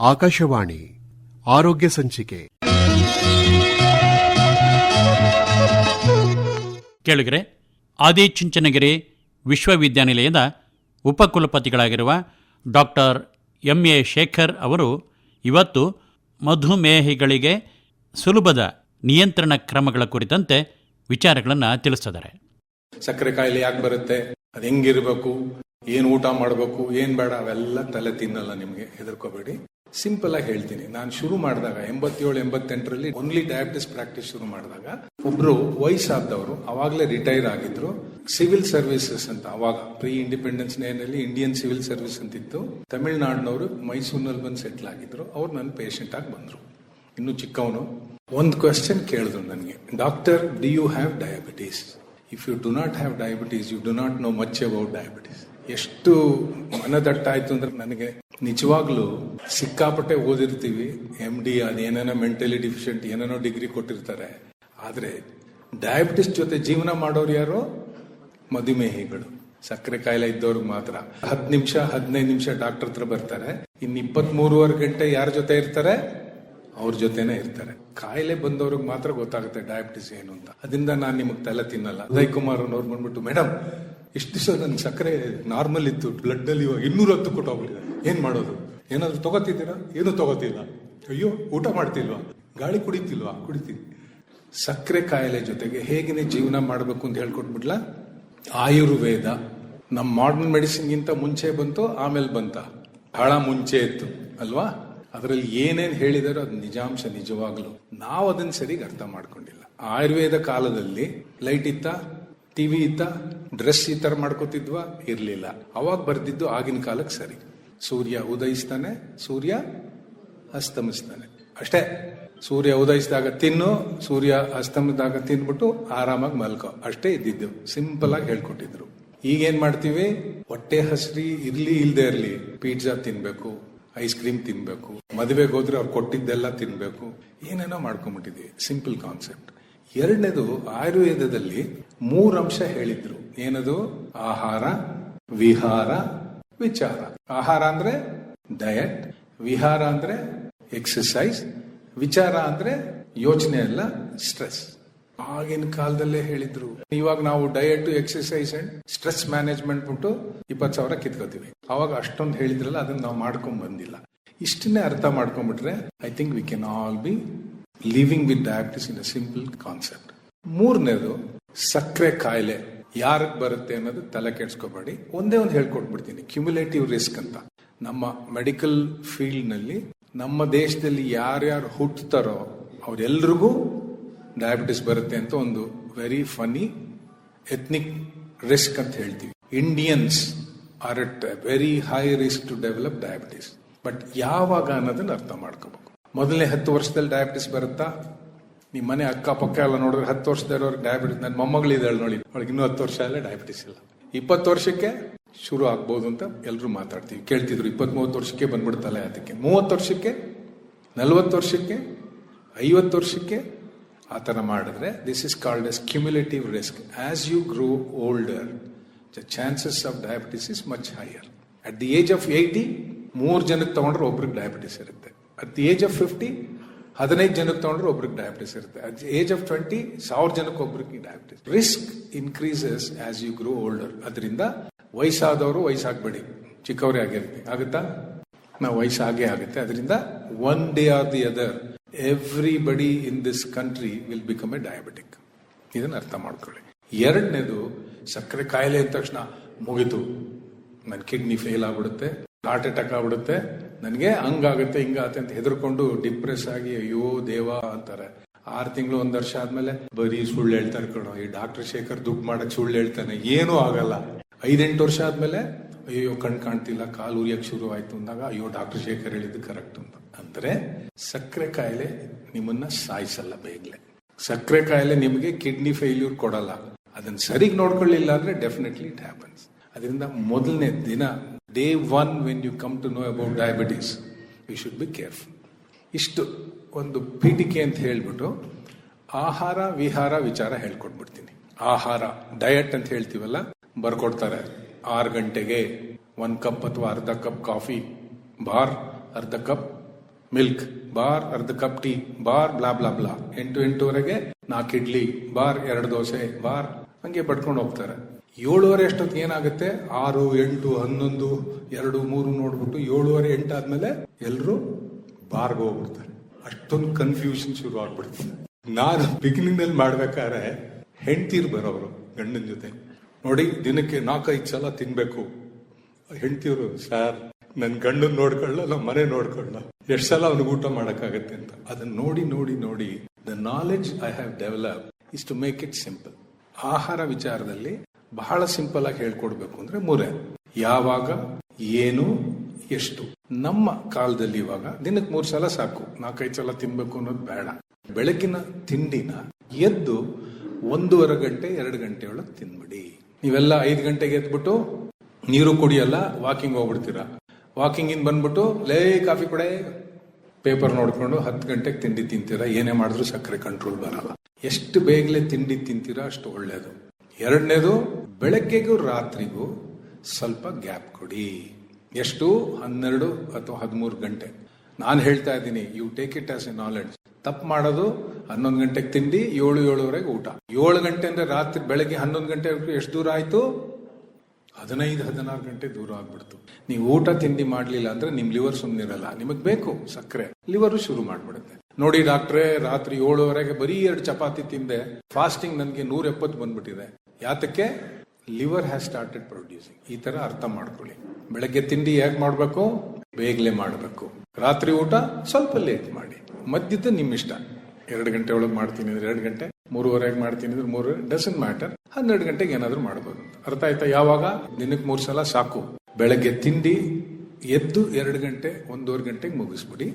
ಆಕಾಶವಾಣಿ ಆರೋಗ್ಯ ಸಂಚಿಕೆ. ಕೇಳಿಗರೆ ಆದಿಚುಂಚನಗಿರಿ ವಿಶ್ವವಿದ್ಯಾನಿಲಯದ ಉಪಕುಲಪತಿಗಳಾಗಿರುವ ಡಾಕ್ಟರ್ ಎಂ ಎ ಶೇಖರ್ ಅವರು ಇವತ್ತು ಮಧುಮೇಹಿಗಳಿಗೆ ಸುಲಭದ ನಿಯಂತ್ರಣ ಕ್ರಮಗಳ ಕುರಿತಂತೆ ವಿಚಾರಗಳನ್ನು ತಿಳಿಸಿದ್ದಾರೆ. ಸಕ್ಕರೆ ಕಾಯಿಲೆ ಯಾಕೆ ಬರುತ್ತೆ? ಅದು ಹೆಂಗಿರ್ಬೇಕು? ಏನು ಊಟ ಮಾಡಬೇಕು? ಏನು ಬೇಡ? ಅವೆಲ್ಲ ತಲೆ ತಿನ್ನಲ್ಲ ನಿಮಗೆ. ಹೆದರ್ಕೋಬೇಡಿ. ಸಿಂಪಲ್ ಆಗಿ ಹೇಳ್ತೀನಿ. ನಾನು ಶುರು ಮಾಡಿದಾಗ ಎಂಬತ್ತೇಳು, ಎಂಬತ್ತೆಂಟರಲ್ಲಿ ಓನ್ಲಿ ಡಯಾಬಿಟಿಸ್ ಪ್ರಾಕ್ಟೀಸ್ ಶುರು ಮಾಡಿದಾಗ ಒಬ್ರು ವಯಸ್ಸಾದವರು ಅವಾಗಲೇ ರಿಟೈರ್ ಆಗಿದ್ರು. ಸಿವಿಲ್ ಸರ್ವಿಸಸ್ ಅಂತ ಅವಾಗ ಪ್ರೀ ಇಂಡಿಪೆಂಡೆನ್ಸ್ನಲ್ಲಿ ಇಂಡಿಯನ್ ಸಿವಿಲ್ ಸರ್ವಿಸ್ ಅಂತಿತ್ತು. ತಮಿಳ್ನಾಡಿನವರು ಮೈಸೂರಿನಲ್ಲಿ ಬಂದು ಸೆಟ್ಲ್ ಆಗಿದ್ರು. ಅವ್ರು ನನ್ನ ಪೇಷಂಟ್ ಆಗಿ ಬಂದ್ರು. ಇನ್ನು ಚಿಕ್ಕವನು. ಒಂದು ಕ್ವೆಶ್ಚನ್ ಕೇಳಿದ್ರು ನನಗೆ. Doctor do you have diabetes if you do not have diabetes you do not know much about diabetes ಎಷ್ಟು ಮನದಟ್ಟಾಯ್ತು ಅಂದ್ರೆ ನನಗೆ ನಿಜವಾಗ್ಲೂ ಸಿಕ್ಕಾಪಟ್ಟೆ ಓದಿರ್ತೀವಿ. ಎಂ ಡಿ ಅದೇನೇನೋ ಮೆಂಟಲಿ ಡಿಫಿಷಿಯಂಟ್ ಏನೇನೋ ಡಿಗ್ರಿ ಕೊಟ್ಟಿರ್ತಾರೆ. ಆದ್ರೆ ಡಯಾಬಿಟಿಸ್ ಜೊತೆ ಜೀವನ ಮಾಡೋರು ಯಾರು? ಮಧುಮೇಹಿಗಳು. ಸಕ್ಕರೆ ಕಾಯಿಲೆ ಇದ್ದವ್ರಿಗೆ ಮಾತ್ರ. ಹತ್ತು ನಿಮಿಷ, ಹದಿನೈದು ನಿಮಿಷ ಡಾಕ್ಟರ್ ಹತ್ರ ಬರ್ತಾರೆ. ಇನ್ನು ಇಪ್ಪತ್ತ್ ಮೂರುವರೆ ಗಂಟೆ ಯಾರ ಜೊತೆ ಇರ್ತಾರೆ? ಅವ್ರ ಜೊತೆನೆ ಇರ್ತಾರೆ. ಕಾಯಿಲೆ ಬಂದವ್ರಿಗೆ ಮಾತ್ರ ಗೊತ್ತಾಗುತ್ತೆ ಡಯಾಬಿಟಿಸ್ ಏನು ಅಂತ. ಅದರಿಂದ ನಾನು ನಿಮಗೆ ತಲೆ ತಿನ್ನಲ್ಲ. ಉದಯ್ ಕುಮಾರ್ ಅನ್ನೋರು ಬಂದ್ಬಿಟ್ಟು ಮೇಡಮ್ ಇಷ್ಟು ದಿವಸ ನನ್ನ ಸಕ್ಕರೆ ನಾರ್ಮಲ್ ಇತ್ತು. ಬ್ಲಡ್ ಅಲ್ಲಿ ಇವಾಗ ಇನ್ನೂರ ಹತ್ತು ಕೊಟ್ಟೋಗ್ಬಿಟ್ಟಿದೆ ಏನ್ ಮಾಡೋದು? ಏನಾದರೂ ತಗೋತಿದ್ದೀರಾ? ಏನು ತಗೋತಿಲ್ಲ. ಅಯ್ಯೋ, ಊಟ ಮಾಡ್ತಿಲ್ವಾ? ಗಾಳಿ ಕುಡಿತಿಲ್ವಾ? ಕುಡಿತೀನಿ. ಸಕ್ಕರೆ ಕಾಯಿಲೆ ಜೊತೆಗೆ ಹೇಗೆ ಜೀವನ ಮಾಡಬೇಕು ಅಂತ ಹೇಳ್ಕೊಟ್ಬಿಡ್ಲ ಆಯುರ್ವೇದ. ನಮ್ಮ ಮಾಡರ್ನ್ ಮೆಡಿಸಿನ್ಗಿಂತ ಮುಂಚೆ ಬಂತು, ಆಮೇಲೆ ಬಂತ? ಬಹಳ ಮುಂಚೆ ಇತ್ತು, ಅಲ್ವಾ? ಅದರಲ್ಲಿ ಏನೇನ್ ಹೇಳಿದಾರೋ ಅದು ನಿಜಾಂಶ ನಿಜವಾಗ್ಲು. ನಾವು ಅದನ್ನ ಸರಿಗೆ ಅರ್ಥ ಮಾಡ್ಕೊಂಡಿಲ್ಲ. ಆಯುರ್ವೇದ ಕಾಲದಲ್ಲಿ ಲೈಟ್ ಇತ್ತ? ಟಿವಿ ಇತ್ತ? ಡ್ರೆಸ್ ಈ ಥರ ಮಾಡ್ಕೋತಿದ್ವಾ? ಇರಲಿಲ್ಲ. ಅವಾಗ ಬರ್ದಿದ್ದು ಆಗಿನ ಕಾಲಕ್ಕೆ ಸರಿ. ಸೂರ್ಯ ಉದಯಿಸ್ತಾನೆ, ಸೂರ್ಯ ಅಸ್ತಮಿಸ್ತಾನೆ. ಅಷ್ಟೇ. ಸೂರ್ಯ ಉದಯಿಸಿದಾಗ ತಿನ್ನು, ಸೂರ್ಯ ಅಸ್ತಮಿಸಿದಾಗ ತಿನ್ಬಿಟ್ಟು ಆರಾಮಾಗಿ ಮಲ್ಕೋ. ಅಷ್ಟೇ ಇದ್ದಿದ್ದು. ಸಿಂಪಲ್ ಆಗಿ ಹೇಳ್ಕೊಟ್ಟಿದ್ರು. ಈಗ ಏನ್ ಮಾಡ್ತೀವಿ? ಹೊಟ್ಟೆ ಹಸ್ರಿ ಇರ್ಲಿ ಇಲ್ದೇ ಇರ್ಲಿ ಪಿಜ್ಜಾ ತಿನ್ಬೇಕು ಐಸ್ ಕ್ರೀಮ್ ತಿನ್ಬೇಕು, ಮದುವೆಗೆ ಹೋದ್ರೆ ಅವ್ರು ಕೊಟ್ಟಿದ್ದೆಲ್ಲ ತಿನ್ಬೇಕು. ಏನೇನೋ ಮಾಡ್ಕೊಂಡ್ಬಿಟ್ಟಿದ್ವಿ ಸಿಂಪಲ್ ಕಾನ್ಸೆಪ್ಟ್ ಎರಡನೇದು ಆಯುರ್ವೇದದಲ್ಲಿ ಮೂರು ಅಂಶ ಹೇಳಿದ್ರು. ಏನದು? ಆಹಾರ, ವಿಹಾರ, ವಿಚಾರ. ಆಹಾರ ಅಂದ್ರೆ ಡಯಟ್ ವಿಹಾರ ಅಂದ್ರೆ ಎಕ್ಸಸೈಸ್ ವಿಚಾರ ಅಂದ್ರೆ ಯೋಚನೆ ಅಲ್ಲ ಸ್ಟ್ರೆಸ್ ಆಗಿನ ಕಾಲದಲ್ಲೇ ಹೇಳಿದ್ರು. ಇವಾಗ ನಾವು diet exercise and stress management ಬಿಟ್ಟು ಇಪ್ಪತ್ತು ಸಾವಿರ ಕಿತ್ಕೋತೀವಿ. ಅವಾಗ ಅಷ್ಟೊಂದು ಹೇಳಿದ್ರಲ್ಲ, ಅದನ್ನ ನಾವು ಮಾಡ್ಕೊಂಡ್ ಬಂದಿಲ್ಲ. ಇಷ್ಟನ್ನೇ ಅರ್ಥ ಮಾಡ್ಕೊಂಡ್ಬಿಟ್ರೆ I think we can all be living with diabetes in a simple concept ಮೂರನೇದು ಸಕ್ಕರೆ ಕಾಯಿಲೆ. ಯಾರಿಗೆ ಬರುತ್ತೆ ಅನ್ನೋದು ತಲೆ ಕೆಡ್ಸ್ಕೋಬೇಡಿ. ಒಂದೇ ಒಂದು ಹೇಳ್ಕೊಟ್ಬಿಡ್ತೀನಿ. ಕ್ಯುಮುಲೇಟಿವ್ ರಿಸ್ಕ್ ಅಂತ. ನಮ್ಮ ಮೆಡಿಕಲ್ ಫೀಲ್ಡ್ನಲ್ಲಿ ನಮ್ಮ ದೇಶದಲ್ಲಿ ಯಾರ್ಯಾರು ಹುಟ್ಟುತ್ತಾರೋ ಅವರೆಲ್ರಿಗೂ ಡಯಾಬಿಟಿಸ್ ಬರುತ್ತೆ ಅಂತ ಒಂದು ವೆರಿ ಫನಿ ಎಥ್ನಿಕ್ ರಿಸ್ಕ್ ಅಂತ ಹೇಳ್ತೀವಿ. Indians are at very high risk to develop diabetes but ಯಾವಾಗ ಅನ್ನೋದನ್ನ ಅರ್ಥ ಮಾಡ್ಕೋಬೇಕು. ಮೊದಲನೇ ಹತ್ತು ವರ್ಷದಲ್ಲಿ ಡಯಾಬಿಟಿಸ್ ಬರುತ್ತಾ? ನಿಮ್ಮ ಮನೆ ಅಕ್ಕಪಕ್ಕ ಎಲ್ಲ ನೋಡಿದ್ರೆ ಹತ್ತು ವರ್ಷದ ಇರೋರಿಗೆ ಡಯಾಬಿಟಿಸ್ ನನ್ನ ಮೊಮ್ಮಗಳಿದ್ದಾಳೆ ನೋಡಿ. ಅವಳಿಗೆ ಇನ್ನೂ ಹತ್ತು ವರ್ಷ ಅಲ್ಲೇ ಡಯಾಬಿಟಿಸ್ ಇಲ್ಲ. ಇಪ್ಪತ್ತು ವರ್ಷಕ್ಕೆ ಶುರು ಆಗ್ಬೋದು ಅಂತ ಎಲ್ಲರೂ ಮಾತಾಡ್ತೀವಿ. ಕೇಳ್ತಿದ್ರು ಇಪ್ಪತ್ತ್ ಮೂವತ್ತು ವರ್ಷಕ್ಕೆ ಬಂದ್ಬಿಡ್ತಲ್ಲ ಅದಕ್ಕೆ. ಮೂವತ್ತು ವರ್ಷಕ್ಕೆ, ನಲವತ್ತು ವರ್ಷಕ್ಕೆ, ಐವತ್ತು ವರ್ಷಕ್ಕೆ ಆ ಥರ ಮಾಡಿದ್ರೆ this is called as cumulative risk as you grow older the chances of diabetes is much higher at the age of eighty ಮೂರು ಜನಕ್ಕೆ ತಗೊಂಡ್ರೆ ಒಬ್ರಿಗೆ ಡಯಾಬಿಟಿಸ್ ಇರುತ್ತೆ. At the age of fifty ಹದಿನೈದು ಜನಕ್ಕೆ ತಗೊಂಡ್ರೆ ಒಬ್ರಿಗೆ ಡಯಾಬಿಟಿಸ್ ಇರುತ್ತೆ. ಏಜ್ ಆಫ್ ಟ್ವೆಂಟಿ ಸಾವಿರ ಜನಕ್ಕೆ ಒಬ್ರಿಗೆ diabetes risk increases as you grow older ಅದರಿಂದ ವಯಸ್ಸಾದವರು ವಯಸ್ಸಾಗಬೇಡಿ. ಚಿಕ್ಕವರೇ ಆಗಿರುತ್ತೆ ಆಗುತ್ತಾ? ನಾವು ವಯಸ್ಸಾಗೇ ಆಗುತ್ತೆ. ಅದರಿಂದ one day or the other everybody in this country will become a diabetic ಇದನ್ನು ಅರ್ಥ ಮಾಡ್ಕೊಳ್ಳಿ. ಎರಡನೇದು, ಸಕ್ಕರೆ ಕಾಯಿಲೆ ಅಂದ ತಕ್ಷಣ ಮುಗಿತು. ನನ್ನ ಕಿಡ್ನಿ ಫೇಲ್ ಆಗ್ಬಿಡುತ್ತೆ ಹಾರ್ಟ್ ಅಟ್ಯಾಕ್ ಆಗ್ಬಿಡುತ್ತೆ ನನಗೆ ಹಂಗಾಗುತ್ತೆ, ಹಿಂಗಾಗುತ್ತೆ ಅಂತ ಹೆದರ್ಕೊಂಡು ಡಿಪ್ರೆಸ್ ಆಗಿ, ಅಯ್ಯೋ ದೇವ ಅಂತಾರೆ. ಆರು ತಿಂಗಳು ಒಂದ್ ವರ್ಷ ಆದ್ಮೇಲೆ ಬರೀ ಸುಳ್ಳು ಹೇಳ್ತಾರೆ ಕಣೋ, ಈ ಡಾಕ್ಟರ್ ಶೇಖರ್ ದುಡ್ಡು ಮಾಡಕ್ ಸುಳ್ಳು ಹೇಳ್ತಾನೆ, ಏನೂ ಆಗಲ್ಲ. ಐದೆಂಟು ವರ್ಷ ಆದ್ಮೇಲೆ ಅಯ್ಯೋ ಕಣ್ ಕಾಣ್ತಿಲ್ಲ, ಕಾಲು ಉರಿಯಕ್ ಶುರು ಆಯ್ತು ಅಂದಾಗ, ಅಯ್ಯೋ ಡಾಕ್ಟರ್ ಶೇಖರ್ ಹೇಳಿದ್ದು ಕರೆಕ್ಟ್ ಅಂತ. ಅಂದ್ರೆ ಸಕ್ಕರೆ ಕಾಯಿಲೆ ನಿಮ್ಮನ್ನ ಸಾಯಿಸಲ್ಲ ಬೇಗ್ಲೆ. ಸಕ್ಕರೆ ಕಾಯಿಲೆ ನಿಮಗೆ ಕಿಡ್ನಿ ಫೇಲ್ಯೂರ್ ಕೊಡಲ್ಲ. ಅದನ್ನ ಸರಿಗ್ ನೋಡ್ಕೊಳ್ಳಿಲ್ಲ ಅಂದ್ರೆ ಡೆಫಿನೆಟ್ಲಿ ಇಟ್ ಹ್ಯಾಪನ್ಸ್ ಅದರಿಂದ ಮೊದಲನೇ ದಿನ day one when you come to know about diabetes you should be careful ಇಷ್ಟು ಒಂದು ಪೀಠಿಕೆ ಅಂತ ಹೇಳ್ಬಿಟ್ಟು ಆಹಾರ, ವಿಹಾರ ವಿಚಾರ ಹೇಳ್ಕೊಟ್ಬಿಡ್ತೀನಿ. ಆಹಾರ ಡಯಟ್ ಅಂತ ಹೇಳ್ತೀವಲ್ಲ, ಬರ್ಕೊಡ್ತಾರೆ. ಆರು ಗಂಟೆಗೆ ಒಂದು ಕಪ್ ಅಥವಾ ಅರ್ಧ ಕಪ್ ಕಾಫಿ, ಬಾರ್, ಅರ್ಧ ಕಪ್ ಮಿಲ್ಕ್, ಬಾರ್, ಅರ್ಧ ಕಪ್ ಟೀ, ಬಾರ್, ಬ್ಲಾ ಬ್ಲಾ ಬ್ಲಾ. ಎಂಟು, ಎಂಟುವರೆಗೆ ನಾಲ್ಕು ಇಡ್ಲಿ, ಬಾರ್, ಎರಡು ದೋಸೆ, ಬಾರ್. ಹಂಗೆ ಪಡ್ಕೊಂಡು ಹೋಗ್ತಾರೆ. ಏಳುವರೆ ಅಷ್ಟೊತ್ತಿಗೆ ಏನಾಗುತ್ತೆ? ಆರು, ಎಂಟು, ಹನ್ನೊಂದು, ಎರಡು, ಮೂರು ನೋಡ್ಬಿಟ್ಟು ಏಳುವರೆ, ಎಂಟು ಆದ್ಮೇಲೆ ಎಲ್ಲರೂ ಬಾರ್ಗೆ ಹೋಗ್ಬಿಡ್ತಾರೆ. ಅಷ್ಟೊಂದು ಕನ್ಫ್ಯೂಷನ್ ಶುರು ಆಗ್ಬಿಡ್ತದೆ ನಾನು ಬಿಗಿನಿಂಗ್ನಲ್ಲಿ ಮಾಡ್ಬೇಕಾದ್ರೆ ಹೆಂಡ್ತೀರ್ ಬರೋರು ಗಂಡನ ಜೊತೆ. ನೋಡಿ, ದಿನಕ್ಕೆ ನಾಲ್ಕೈದು ಸಲ ತಿನ್ಬೇಕು. ಹೆಂಡ್ತಿಯವರು ಸರ್ ನನ್ನ ಗಂಡನ್ ನೋಡ್ಕೊಳ್ಳ ನಮ್ಮ ಮನೆ ನೋಡ್ಕೊಳ್ಳ ಎಷ್ಟು ಸಲ ಅವ್ನಿಗೆ ಊಟ ಮಾಡೋಕ್ಕಾಗತ್ತೆ ಅಂತ. ಅದನ್ನ ನೋಡಿ ನೋಡಿ ನೋಡಿ the knowledge I have develop is to make it simple ಆಹಾರ ವಿಚಾರದಲ್ಲಿ ಬಹಳ ಸಿಂಪಲ್ ಆಗಿ ಹೇಳ್ಕೊಡ್ಬೇಕು ಅಂದ್ರೆ ಮೂರೇ ಯಾವಾಗ, ಏನು, ಎಷ್ಟು. ನಮ್ಮ ಕಾಲದಲ್ಲಿ ಇವಾಗ ದಿನಕ್ಕೆ ಮೂರು ಸಲ ಸಾಕು. ನಾಲ್ಕೈದು ಸಲ ತಿನ್ಬೇಕು ಅನ್ನೋದು ಬೇಡ. ಬೆಳಗಿನ ತಿಂಡಿನ ಎದ್ದು ಒಂದೂವರೆ ಗಂಟೆ, ಎರಡು ಗಂಟೆ ಒಳಗೆ ತಿನ್ಬಿಡಿ. ನೀವೆಲ್ಲ ಐದು ಗಂಟೆಗೆ ಎದ್ಬಿಟ್ಟು ನೀರು ಕುಡಿಯಲ್ಲ, ವಾಕಿಂಗ್ ಹೋಗ್ಬಿಡ್ತೀರಾ? ವಾಕಿಂಗ್ ಇನ್ ಬಂದ್ಬಿಟ್ಟು, ಲೇ, ಕಾಫಿ ಕೊಡೆ. ಪೇಪರ್ ನೋಡ್ಕೊಂಡು ಹತ್ತು ಗಂಟೆಗೆ ತಿಂಡಿ ತಿಂತೀರಾ? ಏನೇ ಮಾಡಿದ್ರು ಸಕ್ಕರೆ ಕಂಟ್ರೋಲ್ ಬರಲ್ಲ. ಎಷ್ಟು ಬೇಗನೆ ತಿಂಡಿ ತಿಂತೀರಾ ಅಷ್ಟು ಒಳ್ಳೇದು. ಎರಡನೇದು, ಬೆಳಗ್ಗೆಗೂ ರಾತ್ರಿಗೂ ಸ್ವಲ್ಪ ಗ್ಯಾಪ್ ಕೊಡಿ. ಎಷ್ಟು? ಹನ್ನೆರಡು ಅಥವಾ ಹದಿಮೂರು ಗಂಟೆ. ನಾನು ಹೇಳ್ತಾ ಇದ್ದೀನಿ you take it as a knowledge ತಪ್ಪು ಮಾಡೋದು, ಹನ್ನೊಂದು ಗಂಟೆಗೆ ತಿಂಡಿ, ಏಳು, ಏಳುವರೆಗೆ ಊಟ. ಏಳು ಗಂಟೆ ಅಂದ್ರೆ ರಾತ್ರಿ, ಬೆಳಗ್ಗೆ ಹನ್ನೊಂದು ಗಂಟೆ ಎಷ್ಟು ದೂರ ಆಯಿತು? ಹದಿನೈದು, ಹದಿನಾರು ಗಂಟೆ ದೂರ ಆಗ್ಬಿಡ್ತು. ನೀವು ಊಟ, ತಿಂಡಿ ಮಾಡಲಿಲ್ಲ ಅಂದ್ರೆ ನಿಮ್ಮ ಲಿವರ್ ಸುಮ್ಮನಿರಲ್ಲ ನಿಮಗೆ ಬೇಕು, ಸಕ್ಕರೆ. ಲಿವರ್ ಶುರು ಮಾಡ್ಬಿಡುತ್ತೆ. ನೋಡಿ ಡಾಕ್ಟ್ರೆ, ರಾತ್ರಿ ಏಳುವರೆಗೆ ಬರೀ ಎರಡು ಚಪಾತಿ ತಿಂದೆ. ಫಾಸ್ಟಿಂಗ್ ನನಗೆ ನೂರ ಎಪ್ಪತ್ತು ಬಂದ್ಬಿಟ್ಟಿದೆ. ಯಾತಕ್ಕೆ? ಲಿವರ್ ಹ್ಯಾಸ್ ಸ್ಟಾರ್ಟೆಡ್ ಪ್ರೊಡ್ಯೂಸಿಂಗ್ ಈ ತರ ಅರ್ಥ ಮಾಡ್ಕೊಳ್ಳಿ. ಬೆಳಗ್ಗೆ ತಿಂಡಿ ಹೇಗ್ ಮಾಡಬೇಕು? ಬೇಗಲೆ ಮಾಡಬೇಕು. ರಾತ್ರಿ ಊಟ ಸ್ವಲ್ಪ ಲೇಟ್ ಮಾಡಿ. ಮಧ್ಯದ ನಿಮ್ಮ ಇಷ್ಟ ಎರಡು ಗಂಟೆ ಒಳಗೆ ಮಾಡ್ತೀನಿ ಅಂದ್ರೆ ಎರಡು ಗಂಟೆ ಮೂರುವರೆಗೆ ಮಾಡ್ತೀನಿ ಅಂದ್ರೆ ಮೂರು ಡಸನ್ ಮ್ಯಾಟರ್ ಹನ್ನೆರಡು ಗಂಟೆಗೆ ಏನಾದರೂ ಮಾಡ್ಬೋದು. ಅರ್ಥ ಆಯ್ತಾ? ಯಾವಾಗ? ದಿನಕ್ಕೆ ಮೂರು ಸಲ ಸಾಕು. ಬೆಳಗ್ಗೆ ತಿಂಡಿ, ಎದ್ದು ಎರಡು ಗಂಟೆ, ಒಂದೂವರೆ ಗಂಟೆಗೆ ಮುಗಿಸ್ಬಿಡಿ.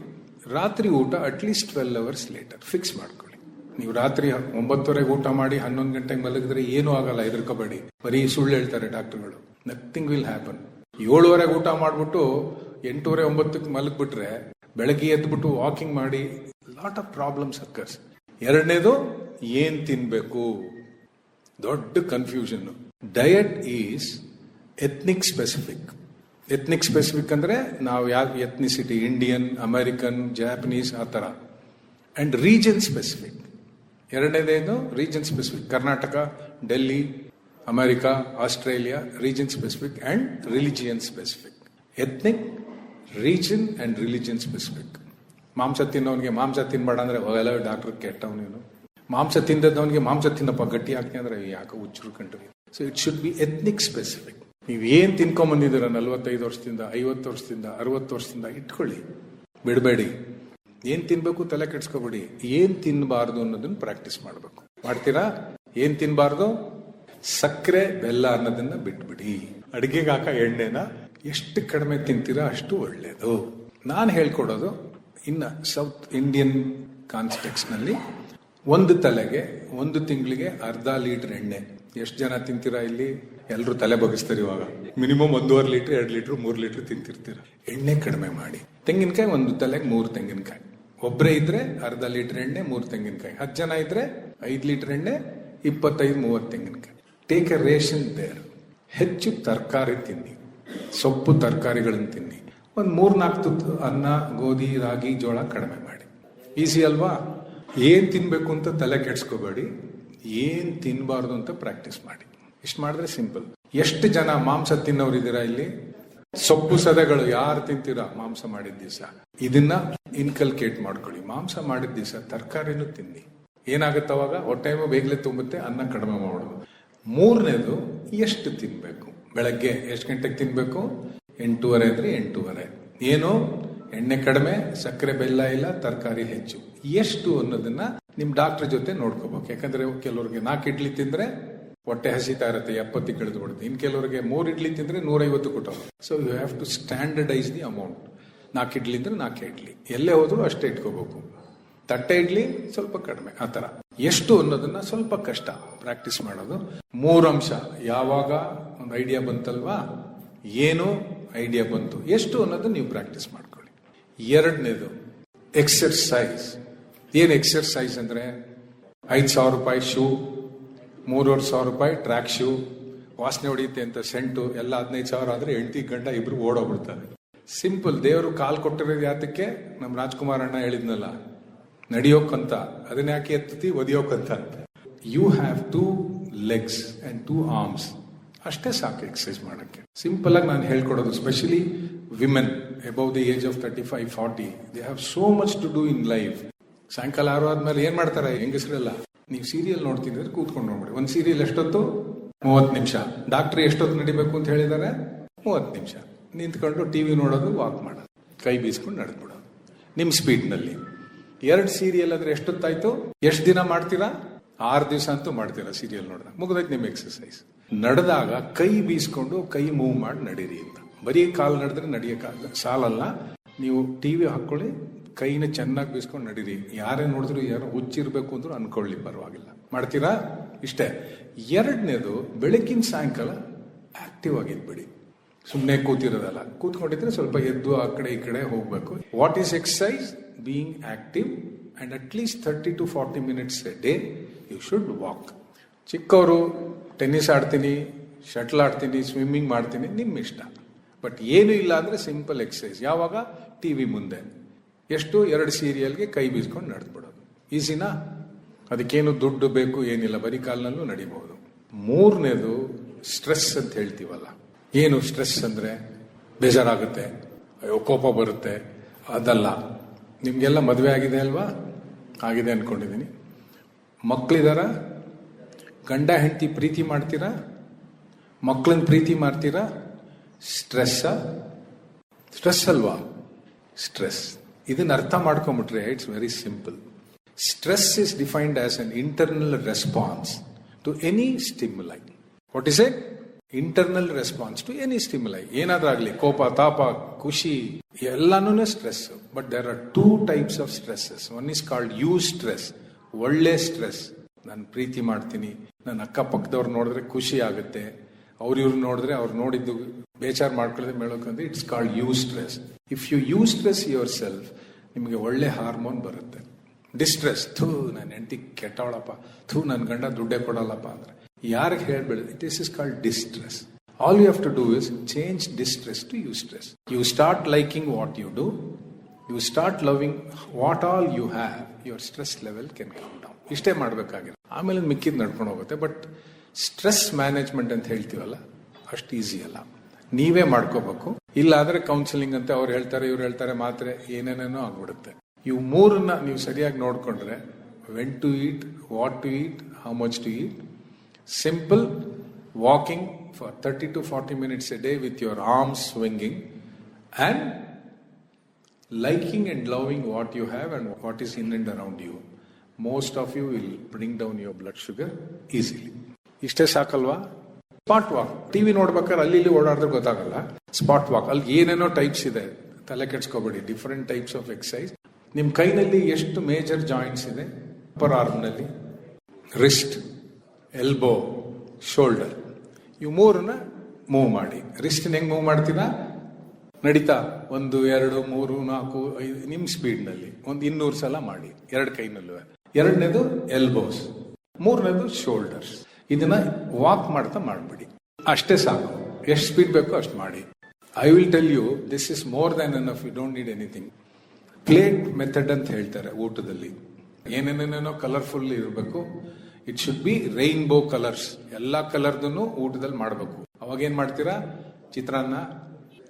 ರಾತ್ರಿ ಊಟ at least twelve hours later fix ಮಾಡ್ಕೊಳ್ಳಿ. ನೀವು ರಾತ್ರಿ ಒಂಬತ್ತುವರೆಗೆ ಊಟ ಮಾಡಿ ಹನ್ನೊಂದು ಗಂಟೆಗೆ ಮಲಗಿದ್ರೆ ಏನೂ ಆಗಲ್ಲ, ಹೆದರ್ಕೋಬೇಡಿ. ಬರೀ ಸುಳ್ಳು ಹೇಳ್ತಾರೆ ಡಾಕ್ಟರ್ಗಳು. ನಥಿಂಗ್ ವಿಲ್ ಹ್ಯಾಪನ್ ಏಳುವರೆಗೆ ಊಟ ಮಾಡಿಬಿಟ್ಟು ಎಂಟೂವರೆ, ಒಂಬತ್ತಕ್ಕೆ ಮಲಗಿಬಿಟ್ರೆ ಬೆಳಗ್ಗೆ ಎದ್ಬಿಟ್ಟು ವಾಕಿಂಗ್ ಮಾಡಿ ಲಾಟ್ ಆಫ್ ಪ್ರಾಬ್ಲಮ್ಸ್ ಅಕ್ಕರ್ಸ್ ಎರಡನೇದು, ಏನು ತಿನ್ನಬೇಕು ದೊಡ್ಡ confusion diet is ethnic specific ethnic specific ಅಂದ್ರೆ ನಾವು ಯಾವ ಎಥ್ನಿಸಿಟಿ ಇಂಡಿಯನ್ ಅಮೆರಿಕನ್ ಜಾಪನೀಸ್ ಆ ಥರ. And region specific ಎರಡನೇದೇನು region specific Karnataka Delhi America Australia region specific and religion specific ethnic region and religion specific ಮಾಂಸ ತಿನ್ನೋನಿಗೆ ಮಾಂಸ ತಿನ್ಬೇಡ ಅಂದ್ರೆ ಹೋಗಲ್ಲ ಡಾಕ್ಟರ್ ಕೆಟ್ಟವ್ ನೀನು ಮಾಂಸ ತಿಂದದವನಿಗೆ ಮಾಂಸ ತಿನ್ನಪ್ಪ, ಗಟ್ಟಿ ಹಾಕಿ ಅಂದ್ರೆ ಯಾಕೆ ಹುಚ್ಚರು ಕಂಡ್ರಿ. So it should be ethnic specific ನೀವು ಏನು ತಿನ್ಕೊಂಡ್ ಬಂದಿದ್ದೀರ ನಲ್ವತ್ತೈದು ವರ್ಷದಿಂದ, ಐವತ್ತು ವರ್ಷದಿಂದ, ಅರವತ್ತು ವರ್ಷದಿಂದ, ಇಟ್ಕೊಳ್ಳಿ. ಬಿಡಬೇಡಿ. ಏನ್ ತಿನ್ಬೇಕು ತಲೆ ಕೆಡ್ಸ್ಕೊಬೇಡಿ. ಏನು ತಿನ್ನಬಾರ್ದು ಅನ್ನೋದನ್ನ ಪ್ರಾಕ್ಟೀಸ್ ಮಾಡಬೇಕು. ಮಾಡ್ತೀರಾ? ಏನು ತಿನ್ನಬಾರ್ದು ಸಕ್ಕರೆ, ಬೆಲ್ಲ ಅನ್ನೋದನ್ನ ಬಿಟ್ಬಿಡಿ. ಅಡಿಗೆಗೆ ಹಾಕ ಎಣ್ಣೆನ ಎಷ್ಟು ಕಡಿಮೆ ತಿಂತೀರಾ ಅಷ್ಟು ಒಳ್ಳೇದು. ನಾನು ಹೇಳ್ಕೊಡೋದು, ಇನ್ನ ಸೌತ್ ಇಂಡಿಯನ್ ಕಾನ್ಸ್ಟೆಕ್ಸ್ನಲ್ಲಿ ಒಂದು ತಲೆಗೆ, ಒಂದು ತಿಂಗಳಿಗೆ ಅರ್ಧ ಲೀಟರ್ ಎಣ್ಣೆ. ಎಷ್ಟು ಜನ ತಿಂತೀರಾ ಇಲ್ಲಿ? ಎಲ್ಲರೂ ತಲೆ ಬಗಿಸ್ತಾರೆ ಇವಾಗ. ಮಿನಿಮಮ್ ಒಂದೂವರೆ ಲೀಟರ್, ಎರಡು ಲೀಟರ್, ಮೂರು ಲೀಟರ್ ತಿಂತಿರ್ತೀರ. ಎಣ್ಣೆ ಕಡಿಮೆ ಮಾಡಿ. ತೆಂಗಿನಕಾಯಿ ಒಂದು ತಲೆಗೆ ಮೂರು ತೆಂಗಿನಕಾಯಿ. ಒಬ್ಬರೇ ಇದ್ರೆ ಅರ್ಧ ಲೀಟರ್ ಎಣ್ಣೆ, ಮೂರು ತೆಂಗಿನಕಾಯಿ. ಹತ್ತು ಜನ ಇದ್ರೆ ಐದು ಲೀಟರ್ ಎಣ್ಣೆ, ಇಪ್ಪತ್ತೈದು, ಮೂವತ್ತು ತೆಂಗಿನಕಾಯಿ. ಟೇಕ್ ಎ ರೇಷನ್ ದೇರ್ ಹೆಚ್ಚು ತರಕಾರಿ ತಿನ್ನಿ. ಸೊಪ್ಪು ತರಕಾರಿಗಳನ್ನು ತಿನ್ನಿ. ಒಂದು ಮೂರ್ನಾಲ್ಕು ತುತ್ತು ಅನ್ನ, ಗೋಧಿ, ರಾಗಿ, ಜೋಳ ಕಡಿಮೆ ಮಾಡಿ. ಈಸಿ ಅಲ್ವಾ? ಏನು ತಿನ್ನಬೇಕು ಅಂತ ತಲೆ ಕೆಡ್ಸ್ಕೋಬೇಡಿ. ಏನು ತಿನ್ನಬಾರ್ದು ಅಂತ ಪ್ರಾಕ್ಟೀಸ್ ಮಾಡಿ. ಇಷ್ಟು ಮಾಡಿದ್ರೆ ಸಿಂಪಲ್ ಎಷ್ಟು ಜನ ಮಾಂಸ ತಿನ್ನೋರು ಇದ್ದೀರಾ ಇಲ್ಲಿ? ಸೊಪ್ಪು ಸದಗಳು ಯಾರು ತಿಂತೀರಾ? ಮಾಂಸ ಮಾಡಿದ ದಿವಸ. ಇದನ್ನ ಇನ್ಕಲ್ಕೇಟ್ ಮಾಡ್ಕೊಳ್ಳಿ. ಮಾಂಸ ಮಾಡಿದ ದಿವಸ ತರಕಾರಿನೂ ತಿನ್ನಿ. ಏನಾಗುತ್ತೆ ಅವಾಗ? ಹೊಟ್ಟೆಯೂ ಬೇಗಲೆ ತುಂಬುತ್ತೆ, ಅನ್ನ ಕಡಿಮೆ ಮಾಡೋದು. ಮೂರನೇದು, ಎಷ್ಟು ತಿನ್ಬೇಕು? ಬೆಳಗ್ಗೆ ಎಷ್ಟು ಗಂಟೆಗೆ ತಿನ್ಬೇಕು? ಎಂಟೂವರೆ ಅಂದ್ರೆ ಎಂಟೂವರೆ. ಏನು? ಎಣ್ಣೆ ಕಡಿಮೆ, ಸಕ್ಕರೆ ಬೆಲ್ಲ ಇಲ್ಲ, ತರಕಾರಿ ಹೆಚ್ಚು. ಎಷ್ಟು ಅನ್ನೋದನ್ನ ನಿಮ್ ಡಾಕ್ಟರ್ ಜೊತೆ ನೋಡ್ಕೋಬೇಕು. ಯಾಕಂದ್ರೆ ಕೆಲವ್ರಿಗೆ ನಾಲ್ಕು ಇಡ್ಲಿ ತಿಂದ್ರೆ ಹೊಟ್ಟೆ ಹಸಿತಾ ಇರುತ್ತೆ, ಎಪ್ಪತ್ತಿ ಕಳೆದು ಕೊಡುತ್ತೆ ಇನ್ ಕೆಲವರಿಗೆ ಮೂರು ಇಡ್ಲಿ ತಿಂದ್ರೆ ನೂರೈವತ್ತು ಕೊಟ್ಟು so you have to standardise the amount ನಾಲ್ಕು ಇಡ್ಲಿ ಅಂದ್ರೆ ನಾಲ್ಕು ಇಡ್ಲಿ. ಎಲ್ಲೇ ಹೋದ್ರು ಅಷ್ಟೇ ಇಟ್ಕೋಬೇಕು. ತಟ್ಟೆ ಇಡ್ಲಿ ಸ್ವಲ್ಪ ಕಡಿಮೆ, ಆ ತರ ಎಷ್ಟು ಅನ್ನೋದನ್ನ ಸ್ವಲ್ಪ ಕಷ್ಟ. ಪ್ರಾಕ್ಟೀಸ್ ಮಾಡೋದು. ಮೂರು ಅಂಶ, ಯಾವಾಗ ಒಂದು ಐಡಿಯಾ ಬಂತಲ್ವಾ? ಏನು ಐಡಿಯಾ ಬಂತು? ಎಷ್ಟು ಅನ್ನೋದನ್ನ ನೀವು ಪ್ರಾಕ್ಟೀಸ್ ಮಾಡ್ಕೊಳ್ಳಿ. ಎರಡನೇದು ಎಕ್ಸರ್ಸೈಸ್ ಏನ್ ಎಕ್ಸರ್ಸೈಸ್ ಅಂದ್ರೆ? ಐದು ಸಾವಿರ ರೂಪಾಯಿ ಶೂ ಮೂರುವರೆ ಸಾವಿರ ರೂಪಾಯಿ ಟ್ರ್ಯಾಕ್ ಶೂ ವಾಸನೆ ಹೊಡೆಯುತ್ತೆ ಅಂತ ಸೆಂಟು ಎಲ್ಲ ಹದಿನೈದು ಸಾವಿರ ಆದ್ರೆ ಹೆಂಡತಿ ಗಂಡ ಇಬ್ರು ಓಡೋಗ್ಬಿಡ್ತಾರೆ. ಸಿಂಪಲ್ ದೇವರು ಕಾಲು ಕೊಟ್ಟಿರೋದು ಯಾತಕ್ಕೆ? ನಮ್ಮ ರಾಜ್ಕುಮಾರ್ ಅಣ್ಣ ಹೇಳಿದ್ನಲ್ಲ ನಡಿಯೋಕ್ಕಂತ ಅದನ್ನ ಯಾಕೆ ಎತ್ತತಿ ಒದಿಯೋಕ್ಕಂತ you have two legs and two arms ಅಷ್ಟೇ ಸಾಕು ಎಕ್ಸಸೈಸ್ ಮಾಡೋಕ್ಕೆ. ಸಿಂಪಲ್ ಆಗಿ ನಾನು ಹೇಳ್ಕೊಡೋದು specially women above the age of thirty five forty they have so much to do in life ಸಾಯಂಕಾಲ ಆರು ಆದ್ಮೇಲೆ ಏನ್ ಮಾಡ್ತಾರೆ? ಹೆಂಗಸರೆಲ್ಲ? ನೀವು ಸೀರಿಯಲ್ ನೋಡ್ತಿದ್ರೆ ಕೂತ್ಕೊಂಡು ನೋಡ್ಬಿಡಿ. ಒಂದು ಸೀರಿಯಲ್ ಎಷ್ಟೊತ್ತು? ಮೂವತ್ತು ನಿಮಿಷ. ಡಾಕ್ಟ್ರ್ ಎಷ್ಟೊತ್ತು ನಡಿಬೇಕು ಅಂತ ಹೇಳಿದ್ದಾರೆ ಮೂವತ್ತು ನಿಮಿಷ. ನಿಂತ್ಕೊಂಡು ಟಿವಿ ನೋಡೋದು ವಾಕ್ ಮಾಡೋದು. ಕೈ ಬೀಸ್ಕೊಂಡು ನಡೆದ್ಬಿಡೋದು. ನಿಮ್ಮ ಸ್ಪೀಡ್ನಲ್ಲಿ ಎರಡು ಸೀರಿಯಲ್ ಅಂದ್ರೆ ಎಷ್ಟೊತ್ತಾಯ್ತು? ಎಷ್ಟು ದಿನ ಮಾಡ್ತೀರಾ? ಆರು ದಿವಸ ಅಂತೂ ಮಾಡ್ತೀರಾ ಸೀರಿಯಲ್ ನೋಡಿದಾಗ. ಮುಗಿದೈತೆ ನಿಮ್ಮ ಎಕ್ಸಸೈಸ್ ನಡೆದಾಗ ಕೈ ಬೀಸ್ಕೊಂಡು ಕೈ ಮೂವ್ ಮಾಡಿ ನಡೀರಿ ಅಂತ. ಬರೀ ಕಾಲು ನಡೆದ್ರೆ ನಡೆಯೋಕ್ಕಾಗಲ್ಲ ಸಾಲಲ್ಲ. ನೀವು ಟಿವಿ ಹಾಕೊಳ್ಳಿ ಕೈನ ಚೆನ್ನಾಗಿ ಬೀಸ್ಕೊಂಡು ನಡೀರಿ. ಯಾರೇ ನೋಡಿದ್ರು ಯಾರೋ ಹುಚ್ಚಿರ್ಬೇಕು ಅಂದ್ರೂ ಅನ್ಕೊಳ್ಳಿ, ಪರವಾಗಿಲ್ಲ. ಮಾಡ್ತೀರಾ? ಇಷ್ಟೇ. ಎರಡನೇದು ಬೆಳಗಿನ ಸಾಯಂಕಾಲ ಆಕ್ಟಿವ್ ಆಗಿದ್ಬಿಡಿ ಸುಮ್ಮನೆ ಕೂತಿರೋದಲ್ಲ. ಕೂತ್ಕೊಂಡಿದ್ರೆ ಸ್ವಲ್ಪ ಎದ್ದು ಆ ಕಡೆ ಈ ಕಡೆ ಹೋಗಬೇಕು. What is exercise being active and at least thirty to forty minutes a day you should walk ಚಿಕ್ಕವರು, ಟೆನ್ನಿಸ್ ಆಡ್ತೀನಿ, ಶಟ್ಲ್ ಆಡ್ತೀನಿ ಸ್ವಿಮ್ಮಿಂಗ್ ಮಾಡ್ತೀನಿ ನಿಮ್ಮ ಇಷ್ಟ ಬಟ್ ಏನು ಇಲ್ಲ ಅಂದ್ರೆ ಸಿಂಪಲ್ ಎಕ್ಸಸೈಸ್ ಯಾವಾಗ? ಟಿವಿ ಮುಂದೆ. ಎಷ್ಟು ಎರಡು ಸೀರಿಯಲ್ಗೆ ಕೈ ಬೀಸ್ಕೊಂಡು ನಡೆದ್ಬಿಡೋದು. ಈಸಿನಾ ಅದಕ್ಕೇನು ದುಡ್ಡು ಬೇಕು ಏನಿಲ್ಲ, ಬರೀ ಕಾಲ್ನಲ್ಲೂ ನಡಿಬಹುದು. ಮೂರನೇದು ಸ್ಟ್ರೆಸ್ ಅಂತ ಹೇಳ್ತೀವಲ್ಲ, ಏನು ಸ್ಟ್ರೆಸ್ ಅಂದ್ರೆ? ಬೇಜಾರಾಗುತ್ತೆ, ಅಯ್ಯೋ, ಕೋಪ ಬರುತ್ತೆ. ಅದಲ್ಲ, ನಿಮಗೆಲ್ಲ ಮದುವೆ ಆಗಿದೆ ಅಲ್ವಾ? ಆಗಿದೆ ಅಂದ್ಕೊಂಡಿದ್ದೀನಿ ಮಕ್ಕಳಿದಾರ ಗಂಡ, ಹೆಂಡತಿ ಪ್ರೀತಿ ಮಾಡ್ತೀರಾ? ಮಕ್ಕಳನ್ನ ಪ್ರೀತಿ ಮಾಡ್ತೀರಾ? ಸ್ಟ್ರೆಸ್ಸಾ? ಸ್ಟ್ರೆಸ್ ಅಲ್ವಾ? ಸ್ಟ್ರೆಸ್. ಇದನ್ನ ಅರ್ಥ ಮಾಡ್ಕೊಂಬಿಟ್ರೆ it's very simple stress is defined as an internal response to any stimuli what is it internal response to any stimuli ಏನಾದ್ರಾಗ್ಲಿ ಕೋಪ, ತಾಪ, ಖುಷಿ ಎಲ್ಲಾನು stress but there are two types of stresses one is called eustress ಒಳ್ಳೆ stress ನಾನು ಪ್ರೀತಿ ಮಾಡ್ತೀನಿ ನನ್ನ ಅಕ್ಕಪಕ್ಕದವ್ರು ನೋಡಿದ್ರೆ ಖುಷಿ ಆಗುತ್ತೆ ಅವ್ರಿವ್ರು ನೋಡಿದ್ರೆ ಅವ್ರು ನೋಡಿದ್ದು ಬೇಚಾರ್ ಮಾಡ್ಕೊಳ್ಳೋದೇ ಮೇಳೋಕಂದ್ರೆ it's called eustress if you eustress yourself ನಿಮಗೆ ಒಳ್ಳೆ ಹಾರ್ಮೋನ್ ಬರುತ್ತೆ. ಡಿಸ್ಟ್ರೆಸ್ ಥೂ ನನ್ನ ಹೆಂಡತಿ ಕೆಟ್ಟವಳಪ್ಪ. ಥೂ ನನ್ನ ಗಂಡ ದುಡ್ಡೇ ಕೊಡಲ್ಲಪ್ಪ ಅಂದರೆ. ಯಾರಿಗೆ ಹೇಳ್ಬೇಡ it is is called distress all you have to do is change distress to eustress you start liking what you do you start loving what all you have your stress level can come down ಇಷ್ಟೇ ಮಾಡಬೇಕಾಗಿದೆ ಆಮೇಲೆ ಮಿಕ್ಕಿದ್ ನಡ್ಕೊಂಡು ಹೋಗುತ್ತೆ. But stress management ಅಂತ ಹೇಳ್ತೀವಲ್ಲ, ಅಷ್ಟು easy ಅಲ್ಲ. ನೀವೇ ಮಾಡ್ಕೋಬೇಕು. ಇಲ್ಲ ಆದ್ರೆ ಕೌನ್ಸಿಲಿಂಗ್ ಅಂತ ಅವ್ರು ಹೇಳ್ತಾರೆ, ಇವ್ರು ಹೇಳ್ತಾರೆ, ಮಾತ್ರೆ ಏನೇನೇನೋ ಆಗ್ಬಿಡುತ್ತೆ. ಇವು ಮೂರನ್ನ ನೀವು ಸರಿಯಾಗಿ ನೋಡ್ಕೊಂಡ್ರೆ when to eat what to eat how much to eat simple walking for thirty to forty minutes a day with your arms swinging and liking and loving what you have and what is in and around you most of you will bring down your blood sugar easily ಇಷ್ಟೇ ಸಾಕಲ್ವಾ? Spot walk TV ನೋಡ್ಬೇಕಾದ್ರೆ ಅಲ್ಲಿ ಇಲ್ಲಿ ಓಡಾಡಿದ್ರೆ ಗೊತ್ತಾಗಲ್ಲ. Spot walk ಅಲ್ಲಿ ಏನೇನೋ types ಇದೆ. ತಲೆ ಕೆಡ್ಸ್ಕೋಬೇಡಿ. ಡಿಫರೆಂಟ್ ಟೈಪ್ಸ್ ಆಫ್ ಎಕ್ಸಸೈಸ್ ನಿಮ್ ಕೈನಲ್ಲಿ ಎಷ್ಟು ಮೇಜರ್ ಜಾಯಿಂಟ್ಸ್ ಇದೆ? ಅಪ್ಪರ್ ಆರ್ಮ್ನಲ್ಲಿ ರಿಸ್ಟ್ ಎಲ್ಬೋ ಶೋಲ್ಡರ್ ಇವು ಮೂರನ್ನ ಮೂವ್ ಮಾಡಿ. ರಿಸ್ಟ್ ಹೆಂಗ್ ಮೂವ್ ಮಾಡ್ತೀರಾ? ನಡೀತಾ ಒಂದು, ಎರಡು, ಮೂರು, ನಾಲ್ಕು, ಐದು, ನಿಮ್ ಸ್ಪೀಡ್ನಲ್ಲಿ ಒಂದು ಇನ್ನೂರು ಸಲ ಮಾಡಿ. ಎರಡು ಕೈನಲ್ಲೂ ಎರಡನೇದು ಎಲ್ಬೋಸ್ ಮೂರನೇದು ಶೋಲ್ಡರ್ಸ್ ಇದನ್ನ ವಾಕ್ ಮಾಡ್ತಾ ಮಾಡ್ಬಿಡಿ. ಅಷ್ಟೇ ಸಾಕು. ಎಷ್ಟು ಸ್ಪೀಡ್ ಬೇಕೋ ಅಷ್ಟು ಮಾಡಿ. I will tell you this is more than enough you don't need anything plate method ಅಂತ ಹೇಳ್ತಾರೆ ಊಟದಲ್ಲಿ. ಏನೇನೇನೇನೋ ಕಲರ್ಫುಲ್ ಇರಬೇಕು. It should be rainbow colours ಎಲ್ಲಾ ಕಲರ್ದನ್ನು ಊಟದಲ್ಲಿ ಮಾಡಬೇಕು. ಅವಾಗ ಏನು ಮಾಡ್ತೀರಾ? ಚಿತ್ರಾನ್ನ,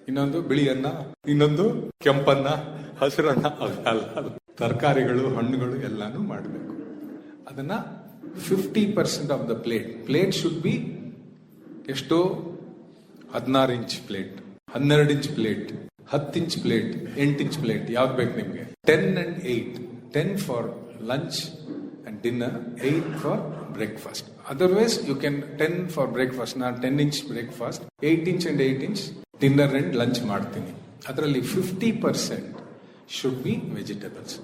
ಇನ್ನೊಂದು ಬಿಳಿ ಅನ್ನ ಇನ್ನೊಂದು ಕೆಂಪನ್ನ, ಹಸಿರನ್ನ ತರಕಾರಿಗಳು, ಹಣ್ಣುಗಳು ಎಲ್ಲಾನು ಮಾಡಬೇಕು. ಅದನ್ನ fifty percent of the plate plate should be ಎಷ್ಟೋ ಹದಿನಾರು ಇಂಚ್ ಪ್ಲೇಟ್ ಹನ್ನೆರಡು ಇಂಚ್ ಪ್ಲೇಟ್ ಹತ್ತು ಇಂಚ್ ಪ್ಲೇಟ್ ಎಂಟು ಇಂಚ್ ಪ್ಲೇಟ್ ಯಾವ್ದು ಬೇಕು ನಿಮಗೆ? Ten and eight ten for lunch and dinner eight for breakfast otherwise you can ten for breakfast ನಾನು ten inch breakfast eight inch and eight inch dinner and lunch ಮಾಡ್ತೀನಿ. ಅದರಲ್ಲಿ fifty percent should be vegetables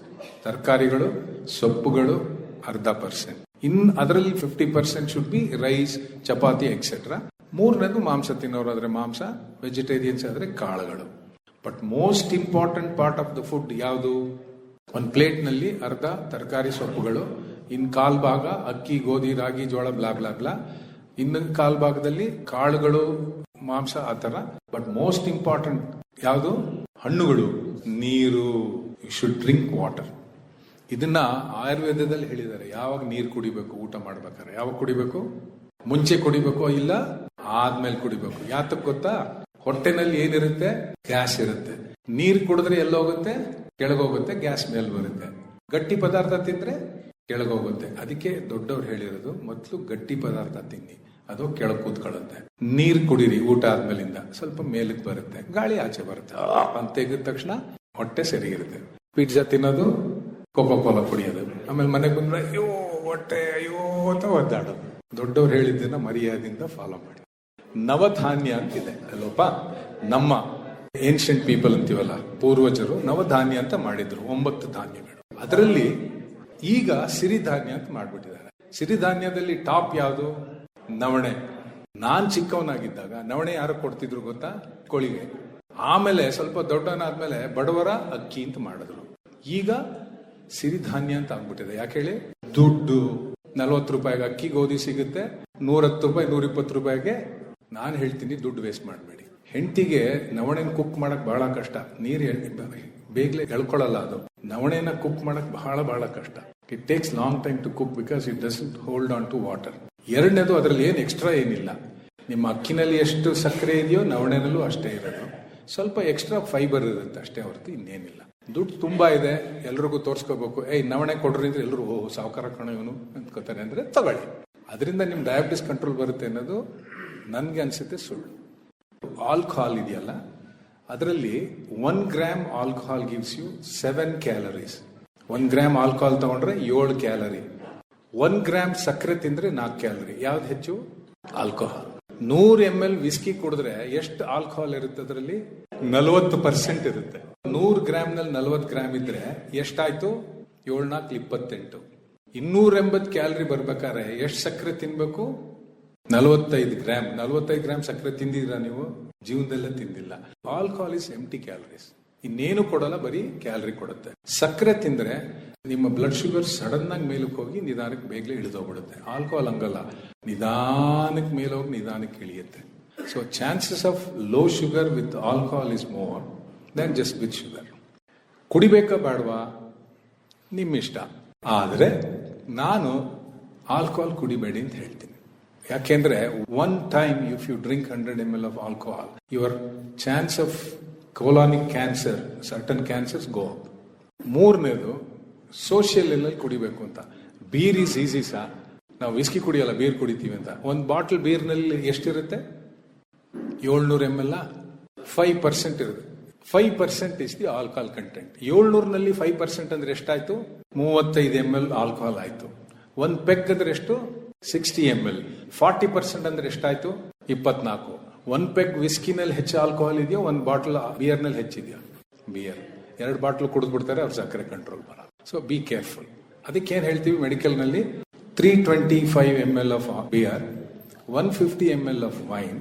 ತರಕಾರಿಗಳು, ಸೊಪ್ಪುಗಳು, ಅರ್ಧ percent ಇನ್ ಅದರಲ್ಲಿ fifty percent should be rice chapati etcetera ಮೂರನೇದು ಮಾಂಸ ತಿನ್ನೋರಾದ್ರೆ ಮಾಂಸ ವೆಜಿಟೇರಿಯನ್ಸ್ ಆದರೆ ಕಾಳುಗಳು. But most important part of the food ಯಾವುದು? ಒಂದು ಪ್ಲೇಟ್ನಲ್ಲಿ ಅರ್ಧ ತರಕಾರಿ ಸೊಪ್ಪುಗಳು, ಇನ್ ಕಾಲ್ ಭಾಗ ಅಕ್ಕಿ, ಗೋಧಿ, ರಾಗಿ, ಜೋಳ, ಬ್ಲಾ ಬ್ಲಾ ಬ್ಲಾ. ಇನ್ನೊಂದು ಕಾಲ್ ಭಾಗದಲ್ಲಿ ಕಾಳುಗಳು, ಮಾಂಸ ಆ ಥರ. ಬಟ್ ಮೋಸ್ಟ್ ಇಂಪಾರ್ಟೆಂಟ್ ಯಾವುದು? ಹಣ್ಣುಗಳು. ನೀರು. ಯು ಶುಡ್ ಡ್ರಿಂಕ್ ವಾಟರ್ ಇದನ್ನ ಆಯುರ್ವೇದದಲ್ಲಿ ಹೇಳಿದ್ದಾರೆ. ಯಾವಾಗ ನೀರು ಕುಡಿಬೇಕು, ಊಟ ಮಾಡ್ಬೇಕಾದ್ರೆ. ಯಾವಾಗ ಕುಡಿಬೇಕು? ಮುಂಚೆ ಕುಡಿಬೇಕು ಇಲ್ಲ, ಆದ್ಮೇಲೆ ಕುಡಿಬೇಕು. ಯಾತಕ್ ಗೊತ್ತಾ? ಹೊಟ್ಟೆನಲ್ಲಿ ಏನಿರುತ್ತೆ? ಗ್ಯಾಸ್ ಇರುತ್ತೆ. ನೀರ್ ಕುಡಿದ್ರೆ ಎಲ್ಲೋಗುತ್ತೆ? ಕೆಳಗೋಗುತ್ತೆ, ಗ್ಯಾಸ್ ಮೇಲೆ ಬರುತ್ತೆ. ಗಟ್ಟಿ ಪದಾರ್ಥ ತಿಂದ್ರೆ ಕೆಳಗೋಗುತ್ತೆ. ಅದಕ್ಕೆ ದೊಡ್ಡವ್ರು ಹೇಳಿರೋದು, ಮೊದಲು ಗಟ್ಟಿ ಪದಾರ್ಥ ತಿನ್ನಿ. ಅದು ಕೆಳಗೆ ಕೂತ್ಕೊಳ್ಳುತ್ತೆ. ನೀರ್ ಕುಡೀರಿ, ಊಟ ಆದ್ಮೇಲಿಂದ. ಸ್ವಲ್ಪ ಮೇಲಕ್ಕೆ ಬರುತ್ತೆ. ಗಾಳಿ ಆಚೆ ಬರುತ್ತೆ. ಅಂತ ತೆಗೆದ ತಕ್ಷಣ ಹೊಟ್ಟೆ ಸರಿ ಇರುತ್ತೆ. ಪಿಜ್ಜಾ ತಿನ್ನೋದು ಕೋಕೋ ಕೋಲಾ ಕುಡಿಯೋದು. ಆಮೇಲೆ ಮನೆಗೆ ಬಂದ್ರೆ, ಅಯ್ಯೋ, ಹೊಟ್ಟೆ, ಅಯ್ಯೋ, ಅಂತ ಒದ್ದಾಡೋದು. ದೊಡ್ಡವ್ರು ಹೇಳಿದ್ದನ್ನ ಮರ್ಯಾದೆಯಿಂದ ಫಾಲೋ ಮಾಡಿ. ನವಧಾನ್ಯ ಅಂತಿದೆ. ಅಲ್ಲೋಪ, ನಮ್ಮ ಏನ್ಷಿಯಂಟ್ ಪೀಪಲ್ ಅಂತೀವಲ್ಲ, ಪೂರ್ವಜರು ನವಧಾನ್ಯ ಅಂತ ಮಾಡಿದ್ರು, ಒಂಬತ್ತು ಧಾನ್ಯಗಳು. ಅದರಲ್ಲಿ ಈಗ ಸಿರಿಧಾನ್ಯ ಅಂತ ಮಾಡ್ಬಿಟ್ಟಿದ್ದಾರೆ. ಸಿರಿಧಾನ್ಯದಲ್ಲಿ ಟಾಪ್ ಯಾವುದು? ನವಣೆ. ನಾನ್ ಚಿಕ್ಕವನಾಗಿದ್ದಾಗ ನವಣೆ ಯಾರು ಕೊಡ್ತಿದ್ರು ಗೊತ್ತಾ? ಕೋಳಿಗೆ. ಆಮೇಲೆ ಸ್ವಲ್ಪ ದೊಡ್ಡವನಾದ್ಮೇಲೆ ಬಡವರ ಅಕ್ಕಿ ಅಂತ ಮಾಡಿದ್ರು. ಈಗ ಸಿರಿಧಾನ್ಯ ಅಂತ ಆಗ್ಬಿಟ್ಟಿದೆ. ಯಾಕೆ ಹೇಳಿ? ದುಡ್ಡು. ನಲ್ವತ್ತು ರೂಪಾಯಿಗೆ ಅಕ್ಕಿ, ಗೋಧಿ ಸಿಗುತ್ತೆ. ನೂರತ್ತು ರೂಪಾಯಿ, ನೂರಿಪ್ಪತ್ತು ರೂಪಾಯಿಗೆ ನಾನು ಹೇಳ್ತೀನಿ ದುಡ್ಡು ವೇಸ್ಟ್ ಮಾಡಬೇಡಿ. ಹೆಂಡತಿಗೆ ನವಣೆನ ಕುಕ್ ಮಾಡಕ್ ಬಹಳ ಕಷ್ಟ. ನೀರು ಬೇಗ್ಲೆ ಎಳ್ಕೊಳ್ಳಲ್ಲ ಅದು. ನವಣೆನ ಕುಕ್ ಮಾಡಕ್ ಬಹಳ ಬಹಳ ಕಷ್ಟ. It takes long time to cook because it does hold on to water ಎರಡನೇದು ಅದರಲ್ಲಿ ಏನು ಎಕ್ಸ್ಟ್ರಾ ಏನಿಲ್ಲ. ನಿಮ್ಮ ಅಕ್ಕಿನಲ್ಲಿ ಎಷ್ಟು ಸಕ್ಕರೆ ಇದೆಯೋ ನವಣೆನಲ್ಲೂ ಅಷ್ಟೇ ಇರೋದು. ಸ್ವಲ್ಪ ಎಕ್ಸ್ಟ್ರಾ ಫೈಬರ್ ಇರುತ್ತೆ ಅಷ್ಟೇ ಹೊರತು ಇನ್ನೇನಿಲ್ಲ. ದುಡ್ಡು ತುಂಬಾ ಇದೆ, ಎಲ್ರಿಗೂ ತೋರಿಸ್ಕೋಬೇಕು. ಏಯ್, ನವಣೆ ಕೊಡ್ರಿ ಅಂದ್ರೆ ಎಲ್ಲರೂ ಓ ಸಾವುಕಾರ ಕಣ ಇವನು ಅಂದ್ಕೋತಾರೆ ಅಂದ್ರೆ ತಗೊಳ್ಳಿ. ಅದರಿಂದ ನಿಮ್ ಡಯಾಬಿಟಿಸ್ ಕಂಟ್ರೋಲ್ ಬರುತ್ತೆ ಅನ್ನೋದು ನನ್ಗೆ ಅನ್ಸುತ್ತೆ ಸುಳ್ಳು. ಆಲ್ಕೋಹಾಲ್ ಇದೆಯಲ್ಲ, ಅದರಲ್ಲಿ one gram alcohol gives you seven calories one gram alcohol ತಗೊಂಡ್ರೆ ಏಳು ಕ್ಯಾಲರಿ ಒನ್ ಗ್ರಾಮ್ ಸಕ್ಕರೆ ತಿಂದ್ರೆ ನಾಲ್ಕು ಕ್ಯಾಲರಿ ಯಾವ್ದು ಹೆಚ್ಚು? ಆಲ್ಕೋಹಾಲ್ ನೂರು ಎಂ ಎಲ್ ವಿಸ್ಕಿ ಕುಡಿದ್ರೆ ಎಷ್ಟು ಆಲ್ಕೋಹಾಲ್ ಇರುತ್ತೆ ಅದರಲ್ಲಿ? ನಲವತ್ತು ಪರ್ಸೆಂಟ್ ಇರುತ್ತೆ. ನೂರು ಗ್ರಾಮ್ನಲ್ಲಿ ನಲವತ್ತು ಗ್ರಾಮ್ ಇದ್ರೆ ಎಷ್ಟಾಯ್ತು? ಏಳ್ನಾಲ್ಕು ಇಪ್ಪತ್ತೆಂಟು. ಇನ್ನೂರ ಎಂಬತ್ತು ಕ್ಯಾಲರಿ ಬರ್ಬೇಕಾದ್ರೆ ಎಷ್ಟು ಸಕ್ಕರೆ ತಿನ್ಬೇಕು? ನಲವತ್ತೈದು ಗ್ರಾಮ್ ನಲವತ್ತೈದು ಗ್ರಾಮ್ ಸಕ್ಕರೆ ತಿಂದಿದ್ರ ನೀವು? ಜೀವನದಲ್ಲೇ ತಿಂದಿಲ್ಲ. ಆಲ್ಕೋಹಾಲ್ ಇಸ್ ಎಂಟಿ ಕ್ಯಾಲರೀಸ್ ಇನ್ನೇನು ಕೊಡಲ್ಲ, ಬರೀ ಕ್ಯಾಲರಿ ಕೊಡುತ್ತೆ. ಸಕ್ಕರೆ ತಿಂದ್ರೆ ನಿಮ್ಮ ಬ್ಲಡ್ ಶುಗರ್ ಸಡನ್ ಆಗಿ ಮೇಲಕ್ಕೆ ಹೋಗಿ ನಿಧಾನಕ್ಕೆ ಬೇಗನೆ ಇಳಿದೋಗ್ಬಿಡುತ್ತೆ. ಆಲ್ಕೋಹಾಲ್ ಹಂಗಲ್ಲ. ನಿಧಾನಕ್ಕೆ ಮೇಲೋಗಿ ನಿಧಾನಕ್ಕೆ ಇಳಿಯುತ್ತೆ. So chances of low sugar with alcohol is more than just with sugar ಕುಡಿಬೇಕಾ ಬೇಡವಾ ನಿಮ್ಮಿಷ್ಟ. ಆದರೆ ನಾನು ಆಲ್ಕೋಹಾಲ್ ಕುಡಿಬೇಡಿ ಅಂತ ಹೇಳ್ತೀನಿ. ಯಾಕೆಂದ್ರೆ one time if you drink hundred M L of alcohol your chance of colonic cancer certain cancers go up ಮೂರನೇದು social level ಕುಡಿಬೇಕು ಅಂತ. ಬೀರ್ ಈಸ್ ಈಸಿ ಸಾ ನಾವು ವಿಸ್ಕಿ ಕುಡಿಯಲ್ಲ ಬೀರ್ ಕುಡಿತೀವಿ ಅಂತ. ಒಂದು ಬಾಟಲ್ ಬೀರ್ನಲ್ಲಿ ಎಷ್ಟಿರುತ್ತೆ? ಏಳ್ನೂರ ಎಂ ಎಲ್ ಫೈವ್ ಪರ್ಸೆಂಟ್ ಇರುತ್ತೆ. Five percent is the alcohol content ಏಳ್ನೂರಿನಲ್ಲಿ five percent ಅಂದ್ರೆ ಎಷ್ಟಾಯ್ತು? ಮೂವತ್ತೈದು ಎಂ ಎಲ್ ಆಲ್ಕೋಹಾಲ್ ಆಯ್ತು. ಒಂದು ಪೆಗ್ ಅಂದ್ರೆ ಎಷ್ಟು? Sixty M L forty percent ಅಂದ್ರೆ ಎಷ್ಟಾಯ್ತು? ಇಪ್ಪತ್ನಾಲ್ಕು. ಒಂದು ಪೆಗ್ ವಿಸ್ಕಿನಲ್ಲಿ ಹೆಚ್ಚು ಆಲ್ಕೋಹಾಲ್ ಇದೆಯೋ? ಒಂದು ಬಾಟಲ್ ಬಿಯರ್ನಲ್ಲಿ ಹೆಚ್ಚಿದೆಯಾ ಬಿಯರ್ ಎರಡು ಬಾಟ್ಲು ಕುಡಿದು ಬಿಡ್ತಾರೆ ಅವ್ರ ಸಕ್ಕರೆ ಕಂಟ್ರೋಲ್ ಬರ ಸೊ ಬಿ ಕೇರ್ಫುಲ್ ಅದಕ್ಕೆ ಏನ್ ಹೇಳ್ತೀವಿ ಮೆಡಿಕಲ್ನಲ್ಲಿ three twenty five M L of beer one fifty M L of wine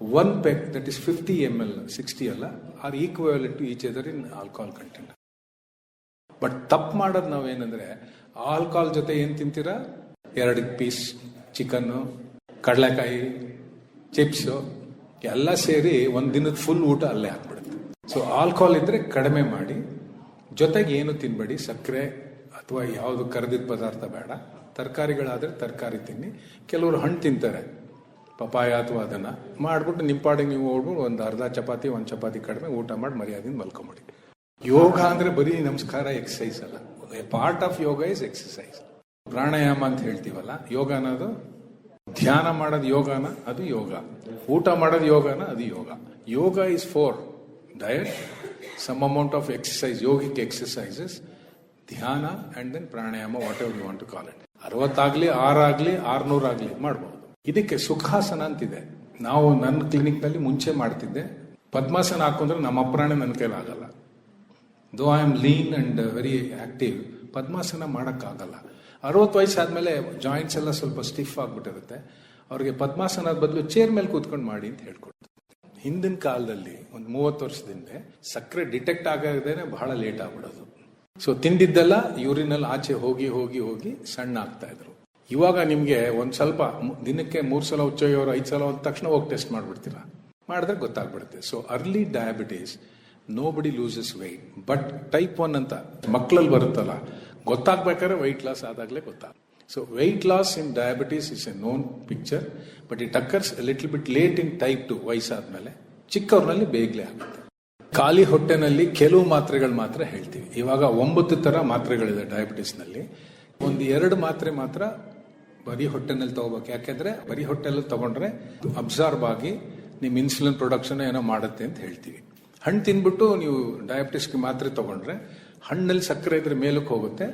one peg that is fifty M L sixty ಅಲ್ಲ are equal to each other in alcohol content but ತಪ್ಪು ಮಾಡೋದು ನಾವೇನಂದ್ರೆ alcohol ಜೊತೆ ಏನು ತಿಂತೀರಾ? ಎರಡು piece chicken ಕಡಲೆಕಾಯಿ chips ಎಲ್ಲ ಸೇರಿ ಒಂದು ದಿನದ ಫುಲ್ ಊಟ ಅಲ್ಲೇ ಹಾಕ್ಬಿಡುತ್ತೆ ಸೊ ಆಲ್ಕೋಹಾಲ್ ಇದ್ರೆ ಕಡಿಮೆ ಮಾಡಿ, ಜೊತೆಗೆ ಏನು ತಿನ್ಬೇಡಿ, ಸಕ್ಕರೆ ಅಥವಾ ಯಾವುದು ಕರೆದಿದ್ದ ಪದಾರ್ಥ ಬೇಡ, ತರಕಾರಿಗಳಾದರೆ ತರಕಾರಿ ತಿನ್ನಿ. ಕೆಲವರು ಹಣ್ಣು ತಿಂತಾರೆ. ಪಪಾಯ ಅಥವಾ ಅದನ್ನು ಮಾಡಿಬಿಟ್ಟು ನಿಂಪಾಡಿಗೆ ನೀವು ಹೋಗ್ಬಿಟ್ಟು ಒಂದು ಅರ್ಧ ಚಪಾತಿ, ಒಂದು ಚಪಾತಿ ಕಡಿಮೆ ಊಟ ಮಾಡಿ ಮರ್ಯಾದೆಯಿಂದ ಮಲ್ಕೊಂಬಿಡಿ. ಯೋಗ ಅಂದರೆ ಬರೀ ನಮಸ್ಕಾರ ಎಕ್ಸಸೈಸ್ ಅಲ್ಲ. Part of yoga is exercise pranayama ಅಂತ ಹೇಳ್ತೀವಲ್ಲ, ಯೋಗ ಅನ್ನೋದು ಧ್ಯಾನ ಮಾಡೋದು ಯೋಗನ, ಅದು ಯೋಗ. ಊಟ ಮಾಡೋದು ಯೋಗನ, ಅದು yoga. Yoga is four diet some amount of exercise yogic exercises dhyana and then pranayama whatever you want to call it ಅರವತ್ತಾಗಲಿ, ಆರಾಗಲಿ, ಆರ್ನೂರಾಗಲಿ ಮಾಡಬಹುದು ಇದಕ್ಕೆ ಸುಖಾಸನ ಅಂತಿದೆ. ನಾವು ನನ್ನ ಕ್ಲಿನಿಕ್ನಲ್ಲಿ ಮುಂಚೆ ಮಾಡ್ತಿದ್ದೆ. ಪದ್ಮಾಸನ ಹಾಕೊಂಡ್ರೆ ನಮ್ಮ ಅಪ್ರಾಣ ನನ್ನ ಕೈಲಾಗಲ್ಲ though I am lean and very active padmasana ಮಾಡೋಕ್ಕಾಗಲ್ಲ. ಅರವತ್ತು ವಯಸ್ಸಾದ್ಮೇಲೆ ಜಾಯಿಂಟ್ಸ್ ಎಲ್ಲ ಸ್ವಲ್ಪ ಸ್ಟಿಫ್ ಆಗಿಬಿಟ್ಟಿರುತ್ತೆ. ಅವ್ರಿಗೆ ಪದ್ಮಾಸನದ ಬದಲು ಚೇರ್ ಮೇಲೆ ಕೂತ್ಕೊಂಡು ಮಾಡಿ ಅಂತ ಹೇಳ್ಕೊಡ್ತಾರೆ ಹಿಂದಿನ ಕಾಲದಲ್ಲಿ ಒಂದು ಮೂವತ್ತು ವರ್ಷದಿಂದ ಸಕ್ಕರೆ ಡಿಟೆಕ್ಟ್ ಆಗದೇನೆ ಬಹಳ ಲೇಟ್ ಆಗ್ಬಿಡೋದು. ಸೊ ತಿಂದಿದ್ದೆಲ್ಲ ಯೂರಿನಲ್ಲಿ ಆಚೆ ಹೋಗಿ ಹೋಗಿ ಹೋಗಿ ಸಣ್ಣ ಆಗ್ತಾ ಇದ್ರು. ಇವಾಗ ನಿಮಗೆ ಒಂದು ಸ್ವಲ್ಪ ದಿನಕ್ಕೆ ಮೂರು ಸಲ ಉಚ್ಚೋಯೋರು ಐದು ಸಲ ಒಂದು ತಕ್ಷಣ ಹೋಗಿ ಟೆಸ್ಟ್ ಮಾಡ್ಬಿಡ್ತೀರಾ? ಮಾಡಿದ್ರೆ ಗೊತ್ತಾಗ್ಬಿಡುತ್ತೆ. So early diabetes nobody loses weight but type one ಅಂತ ಮಕ್ಕಳಲ್ಲಿ ಬರುತ್ತಲ್ಲ, ಗೊತ್ತಾಗ್ಬೇಕಾದ್ರೆ ವೆಯ್ಟ್ ಲಾಸ್ ಆದಾಗಲೇ ಗೊತ್ತಾಗ so weight loss in diabetes is a known picture but it occurs little bit late in type two ವಯಸ್ಸಾದ್ಮೇಲೆ ಚಿಕ್ಕವ್ರಲ್ಲಿ ಬೇಗಲೇ ಆಗುತ್ತೆ. ಖಾಲಿ ಹೊಟ್ಟೆನಲ್ಲಿ ಕೆಲವು ಮಾತ್ರೆಗಳು ಮಾತ್ರ ಹೇಳ್ತೀವಿ. ಇವಾಗ ಒಂಬತ್ತು ಥರ ಮಾತ್ರೆಗಳಿದೆ ಡಯಾಬಿಟೀಸ್ನಲ್ಲಿ ಒಂದು ಎರಡು ಮಾತ್ರೆ ಮಾತ್ರ ಬರೀ ಹೊಟ್ಟೆನಲ್ಲಿ ತಗೋಬೇಕು. ಯಾಕೆಂದ್ರೆ ಬರೀ ಹೊಟ್ಟೆಲ್ಲಿ ತಗೊಂಡ್ರೆ ಅಬ್ಸಾರ್ಬ್ ಆಗಿ ನಿಮ್ಮ ಇನ್ಸುಲಿನ್ ಪ್ರೊಡಕ್ಷನ್ ಏನೋ ಮಾಡುತ್ತೆ ಅಂತ ಹೇಳ್ತೀವಿ. ಹಣ್ಣು ತಿನ್ಬಿಟ್ಟು ನೀವು ಡಯಾಬಿಟಿಸ್ಗೆ ಮಾತ್ರೆ ತಗೊಂಡ್ರೆ ಹಣ್ಣಲ್ಲಿ ಸಕ್ಕರೆ ಇದ್ರೆ ಮೇಲಕ್ಕೆ ಹೋಗುತ್ತೆ.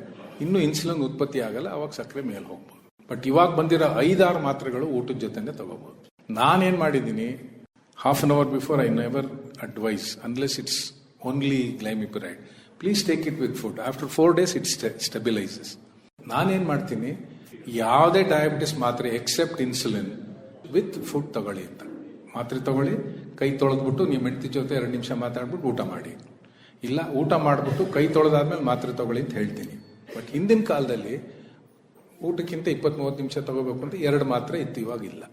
ಇನ್ನು ಇನ್ಸುಲಿನ್ ಉತ್ಪತ್ತಿ ಆಗಲ್ಲ, ಅವಾಗ ಸಕ್ಕರೆ ಮೇಲೆ ಹೋಗ್ಬೋದು. ಬಟ್ ಇವಾಗ ಬಂದಿರೋ ಐದಾರು ಮಾತ್ರೆಗಳು ಊಟದ ಜೊತೆನೆ ತಗೋಬಹುದು ನಾನೇನ್ ಮಾಡಿದ್ದೀನಿ? Half an hour before I never advise unless it's only glimepiride please take it with food after four days it's stabilises. ನಾನೇನ್ ಮಾಡ್ತೀನಿ? ಯಾವುದೇ ಡಯಾಬಿಟಿಸ್ ಮಾತ್ರೆ ಎಕ್ಸೆಪ್ಟ್ ಇನ್ಸುಲಿನ್ ವಿತ್ ಫುಡ್ ತಗೊಳ್ಳಿ ಅಂತ. ಮಾತ್ರೆ ತಗೊಳ್ಳಿ, ಕೈ ತೊಳೆದ್ಬಿಟ್ಟು ನಿಮ್ಮ ಹೆಂಡತಿ ಜೊತೆ ಎರಡು ನಿಮಿಷ ಮಾತಾಡ್ಬಿಟ್ಟು ಊಟ ಮಾಡಿ. ಇಲ್ಲ, ಊಟ ಮಾಡಿಬಿಟ್ಟು ಕೈ ತೊಳೆದಾದ್ಮೇಲೆ ಮಾತ್ರೆ ತಗೊಳ್ಳಿ ಅಂತ ಹೇಳ್ತೀನಿ. ಬಟ್ ಹಿಂದಿನ ಕಾಲದಲ್ಲಿ ಊಟಕ್ಕಿಂತ ಇಪ್ಪತ್ತ್ ಮೂವತ್ತು ನಿಮಿಷ ತಗೋಬೇಕು ಅಂತ ಎರಡು ಮಾತ್ರೆ ಇತ್ತು, ಇವಾಗ ಇಲ್ಲ.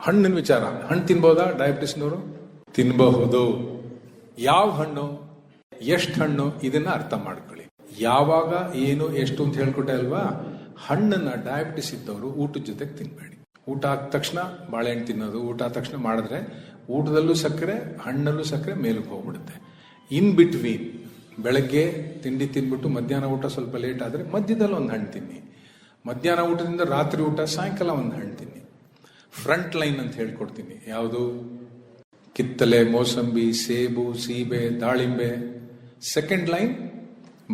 ಹಣ್ಣಿನ ವಿಚಾರ. ಹಣ್ಣು ತಿನ್ಬೋದಾ ಡಯಾಬಿಟಿಸ್ನವರು ತಿನ್ನಬಹುದು ಯಾವ ಹಣ್ಣು, ಎಷ್ಟು ಹಣ್ಣು ಇದನ್ನ ಅರ್ಥ ಮಾಡ್ಕೊಳ್ಳಿ. ಯಾವಾಗ, ಏನು, ಎಷ್ಟು ಅಂತ ಹೇಳ್ಕೊಟ್ಟೆ ಅಲ್ವಾ? ಹಣ್ಣನ್ನ ಡಯಾಬಿಟಿಸ್ ಇದ್ದವರು ಊಟದ ಜೊತೆಗೆ ತಿನ್ನಬೇಡಿ ಊಟ ಆದ ತಕ್ಷಣ ಬಾಳೆಹಣ್ಣು ತಿನ್ನೋದು, ಊಟ ಆದ ತಕ್ಷಣ ಮಾಡಿದ್ರೆ ಊಟದಲ್ಲೂ ಸಕ್ಕರೆ, ಹಣ್ಣಲ್ಲೂ ಸಕ್ಕರೆ ಮೇಲಕ್ಕೆ ಹೋಗ್ಬಿಡುತ್ತೆ. ಇನ್ ಬಿಟ್ವೀನ್ ಬೆಳಗ್ಗೆ ತಿಂಡಿ ತಿನ್ಬಿಟ್ಟು ಮಧ್ಯಾಹ್ನ ಊಟ ಸ್ವಲ್ಪ ಲೇಟ್ ಆದರೆ ಮಧ್ಯದಲ್ಲಿ ಒಂದು ಹಣ್ಣು ತಿನ್ನಿ. ಮಧ್ಯಾಹ್ನ ಊಟದಿಂದ ರಾತ್ರಿ ಊಟ, ಸಾಯಂಕಾಲ ಒಂದು ಹಣ್ಣು ತಿನ್ನಿ. ಫ್ರಂಟ್ ಲೈನ್ ಅಂತ ಹೇಳ್ಕೊಡ್ತೀನಿ. ಯಾವುದು? ಕಿತ್ತಲೆ, ಮೋಸಂಬಿ, ಸೇಬು, ಸೀಬೆ, ದಾಳಿಂಬೆ. ಸೆಕೆಂಡ್ ಲೈನ್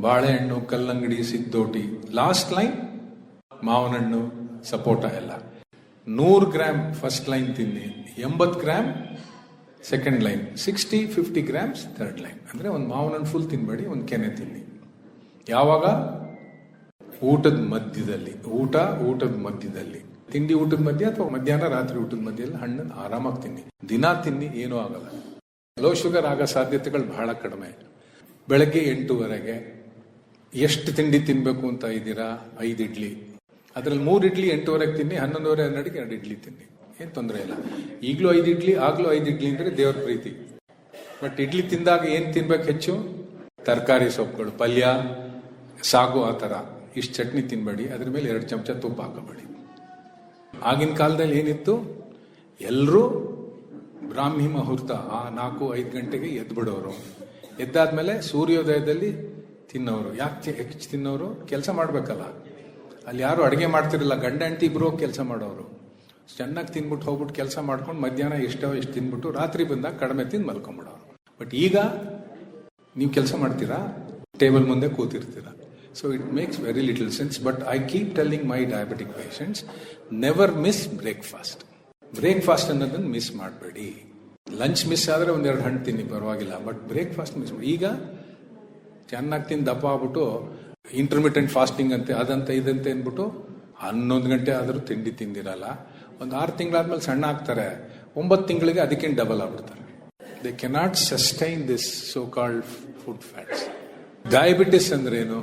ಬಾಳೆಹಣ್ಣು, ಕಲ್ಲಂಗಡಿ ಸಿದ್ದೋಟಿ ಲಾಸ್ಟ್ ಲೈನ್ ಮಾವನಹಣ್ಣು, ಸಪೋಟ ಎಲ್ಲ. ನೂರು ಗ್ರಾಮ್ ಫಸ್ಟ್ ಲೈನ್ ತಿನ್ನಿ, ಎಂಬತ್ತು gram second line sixty fifty grams third line ಅಂದರೆ ಒಂದು ಮಾವನಹಣ್ಣು ಫುಲ್ ತಿನ್ಬೇಡಿ, ಒಂದು ಕೆನೆ ತಿನ್ನಿ. ಯಾವಾಗ? ಊಟದ ಮಧ್ಯದಲ್ಲಿ. ಊಟ, ಊಟದ ಮಧ್ಯದಲ್ಲಿ. ತಿಂಡಿ ಊಟದ ಮಧ್ಯೆ ಅಥವಾ ಮಧ್ಯಾಹ್ನ, ರಾತ್ರಿ ಊಟದ ಮಧ್ಯದಲ್ಲಿ ಹಣ್ಣನ್ನು ಆರಾಮಾಗಿ ತಿನ್ನಿ. ದಿನ ತಿನ್ನಿ, ಏನೂ ಆಗಲ್ಲ. ಲೋ ಶುಗರ್ ಆಗೋ ಸಾಧ್ಯತೆಗಳು ಬಹಳ ಕಡಿಮೆ. ಬೆಳಗ್ಗೆ ಎಂಟೂವರೆಗೆ, ಎಷ್ಟು ತಿಂಡಿ ತಿನ್ನಬೇಕು ಅಂತ ಇದ್ದೀರಾ? ಐದು ಇಡ್ಲಿ. ಅದ್ರಲ್ಲಿ ಮೂರು ಇಡ್ಲಿ ಎಂಟೂವರೆಗೆ ತಿನ್ನಿ, ಹನ್ನೊಂದುವರೆ ಹನ್ನೆರಡಿಗೆ ಎರಡು ಇಡ್ಲಿ ತಿನ್ನಿ. ಏನು ತೊಂದರೆ ಇಲ್ಲ. ಈಗಲೂ ಐದು ಇಡ್ಲಿ, ಆಗಲೂ ಐದು ಇಡ್ಲಿ ಅಂದರೆ ದೇವ್ರ ಪ್ರೀತಿ. ಬಟ್ ಇಡ್ಲಿ ತಿಂದಾಗ ಏನು ತಿನ್ಬೇಕು ಹೆಚ್ಚು? ತರಕಾರಿ ಸೊಪ್ಪುಗಳು, ಪಲ್ಯ, ಸಾಗು ಆ ಥರ. ಇಷ್ಟು ಚಟ್ನಿ ತಿನ್ಬೇಡಿ, ಅದ್ರ ಮೇಲೆ ಎರಡು ಚಮಚ ತುಪ್ಪ ಹಾಕಬೇಡಿ ಆಗಿನ ಕಾಲದಲ್ಲಿ ಏನಿತ್ತು? ಎಲ್ಲರೂ ಬ್ರಾಹ್ಮಿ ಮುಹೂರ್ತ ಆ ನಾಲ್ಕು, ಐದು ಗಂಟೆಗೆ ಎದ್ದು ಬಿಡೋರು. ಎದ್ದಾದ್ಮೇಲೆ ಸೂರ್ಯೋದಯದಲ್ಲಿ ತಿನ್ನೋರು. ಯಾಕೆ ಹೆಚ್ಚು ತಿನ್ನೋರು? ಕೆಲಸ ಮಾಡ್ಬೇಕಲ್ಲ. ಅಲ್ಲಿ ಯಾರು ಅಡುಗೆ ಮಾಡ್ತಿರಲಿಲ್ಲ. ಗಂಡ, ಹೆಂಡತಿ ಇಬ್ರು ಕೆಲಸ ಮಾಡೋರು. ಚೆನ್ನಾಗಿ ತಿನ್ಬಿಟ್ಟು ಹೋಗ್ಬಿಟ್ಟು ಕೆಲಸ ಮಾಡ್ಕೊಂಡು ಮಧ್ಯಾಹ್ನ ಎಷ್ಟೋ ಎಷ್ಟು ತಿನ್ಬಿಟ್ಟು ರಾತ್ರಿ ಬಂದಾಗ ಕಡಿಮೆ ತಿಂದು ಮಲ್ಕೊಂಬಿಡೋರು. ಬಟ್ ಈಗ ನೀವು ಕೆಲಸ ಮಾಡ್ತೀರಾ? ಟೇಬಲ್ ಮುಂದೆ ಕೂತಿರ್ತೀರಾ. So it makes very little sense but I keep telling my diabetic patients never miss breakfast breakfast ಅನ್ನೋದನ್ನ ಮಿಸ್ ಮಾಡಬೇಡಿ. ಲಂಚ್ ಮಿಸ್ ಆದ್ರೆ ಒಂದೆರಡು ಹಣ್ಣು ತಿನ್ನಿ, ಪರವಾಗಿಲ್ಲ. ಬಟ್ ಬ್ರೇಕ್ಫಾಸ್ಟ್ ಮಿಸ್ ಈಗ ಚೆನ್ನಾಗಿ ತಿಂದು ದಪ್ಪ ಆಗ್ಬಿಟ್ಟು ಇಂಟರ್ಮಿಟೆಂಟ್ ಫಾಸ್ಟಿಂಗ್ ಅಂತೆ, ಅದಂತೆ ಇದಂತೆ ಅಂದ್ಬಿಟ್ಟು ಹನ್ನೊಂದು ಗಂಟೆ ಆದರೂ ತಿಂಡಿ ತಿಂದಿರಲ್ಲ. ಒಂದು ಆರು ತಿಂಗಳಾದ್ಮೇಲೆ ಸಣ್ಣ ಆಗ್ತಾರೆ. ಒಂಬತ್ತು ತಿಂಗಳಿಗೆ ಅದಕ್ಕಿಂತ ಡಬಲ್ ಆಗ್ಬಿಡ್ತಾರೆ. They cannot sustain this so called food fats diabetes ಅಂದ್ರೇನು?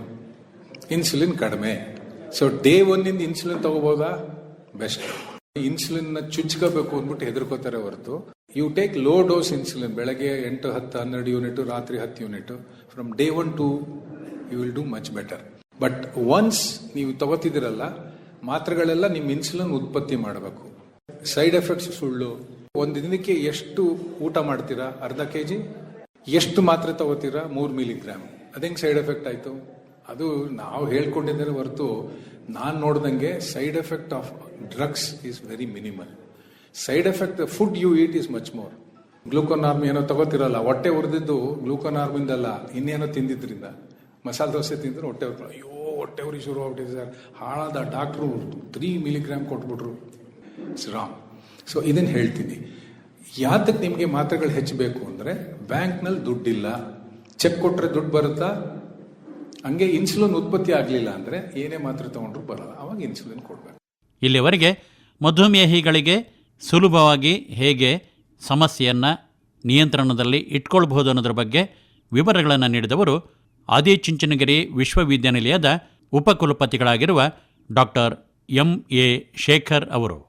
ಇನ್ಸುಲಿನ್ ಕಡಿಮೆ. ಸೊ ಡೇ ಒನ್ನಿಂದ ಇನ್ಸುಲಿನ್ ತಗೋಬೋದಾ? ಬೆಸ್ಟ್ ಇನ್ಸುಲಿನ್ನ ಚುಚ್ಕೋಬೇಕು ಅಂದ್ಬಿಟ್ಟು ಹೆದರ್ಕೋತಾರೆ ಹೊರತು. You take low dose insulin ಬೆಳಗ್ಗೆ ಎಂಟು ಹತ್ತು ಹನ್ನೆರಡು ಯೂನಿಟ್ ರಾತ್ರಿ ಹತ್ತು unit from day one to you will do much better but once ನೀವು ತಗೋತಿದ್ದೀರಲ್ಲ, ಮಾತ್ರೆಗಳೆಲ್ಲ ನಿಮ್ಮ ಇನ್ಸುಲಿನ್ ಉತ್ಪತ್ತಿ ಮಾಡಬೇಕು. ಸೈಡ್ ಎಫೆಕ್ಟ್ಸ್ ಸುಳ್ಳು. ಒಂದು ದಿನಕ್ಕೆ ಎಷ್ಟು ಊಟ ಮಾಡ್ತೀರಾ? ಅರ್ಧ ಕೆ ಜಿ ಎಷ್ಟು ಮಾತ್ರೆ ತಗೋತೀರಾ? ಮೂರು ಮಿಲಿಗ್ರಾಮ್ ಅದೇಂಗೆ ಸೈಡ್ ಎಫೆಕ್ಟ್ ಆಯಿತು? ಅದು ನಾವು ಹೇಳ್ಕೊಂಡಿದ್ದೇನೆ ಹೊರತು ನಾನು ನೋಡ್ದಂಗೆ side effect of drugs is very minimal side effect food you eat is much more Gluconorm ಏನೋ ತಗೋತಿರಲ್ಲ, ಹೊಟ್ಟೆ ಉರಿದಿದ್ದು ಗ್ಲೂಕೋನಾರ್ಮಿಂದಲ್ಲ ಇನ್ನೇನೋ ತಿಂದಿದ್ರಿಂದ. ಮಸಾಲೆ ದೋಸೆ ತಿಂದರೆ ಹೊಟ್ಟೆ ಅಯ್ಯೋ, ಹೊಟ್ಟೆ ಉರಿ ಶುರು ಆಗ್ಬಿಟ್ಟಿದೆ ಸರ್. ಹಾಳಾದ ಡಾಕ್ಟ್ರು ತ್ರೀ ಮಿಲಿಗ್ರಾಮ್ ಕೊಟ್ಬಿಟ್ರು. ರಾಂಗ್ ಸೊ ಇದನ್ನು ಹೇಳ್ತೀನಿ. ಯಾತಕ್ಕೆ ನಿಮಗೆ ಮಾತ್ರೆಗಳು ಹೆಚ್ಚಬೇಕು ಅಂದರೆ ಬ್ಯಾಂಕ್ನಲ್ಲಿ ದುಡ್ಡಿಲ್ಲ. ಚೆಕ್ ಕೊಟ್ಟರೆ ದುಡ್ಡು ಬರುತ್ತಾ? ಹಂಗೆ ಇನ್ಸುಲಿನ್ ಉತ್ಪತ್ತಿ ಆಗಲಿಲ್ಲ ಅಂದರೆ ಏನೇ ಮಾತ್ರೆ ತೊಗೊಂಡ್ರು ಬರಲ್ಲ. ಅವಾಗ ಇನ್ಸುಲಿನ್ ಕೊಡಬೇಕು. ಇಲ್ಲಿವರೆಗೆ ಮಧುಮೇಹಿಗಳಿಗೆ ಸುಲಭವಾಗಿ ಹೇಗೆ ಸಮಸ್ಯೆಯನ್ನು ನಿಯಂತ್ರಣದಲ್ಲಿ ಇಟ್ಕೊಳ್ಬಹುದು ಅನ್ನೋದ್ರ ಬಗ್ಗೆ ವಿವರಗಳನ್ನು ನೀಡಿದವರು ಆದಿಚುಂಚನಗಿರಿ ವಿಶ್ವವಿದ್ಯಾನಿಲಯದ ಉಪಕುಲಪತಿಗಳಾಗಿರುವ ಡಾಕ್ಟರ್ ಎಂ ಎ ಶೇಖರ್ ಅವರು.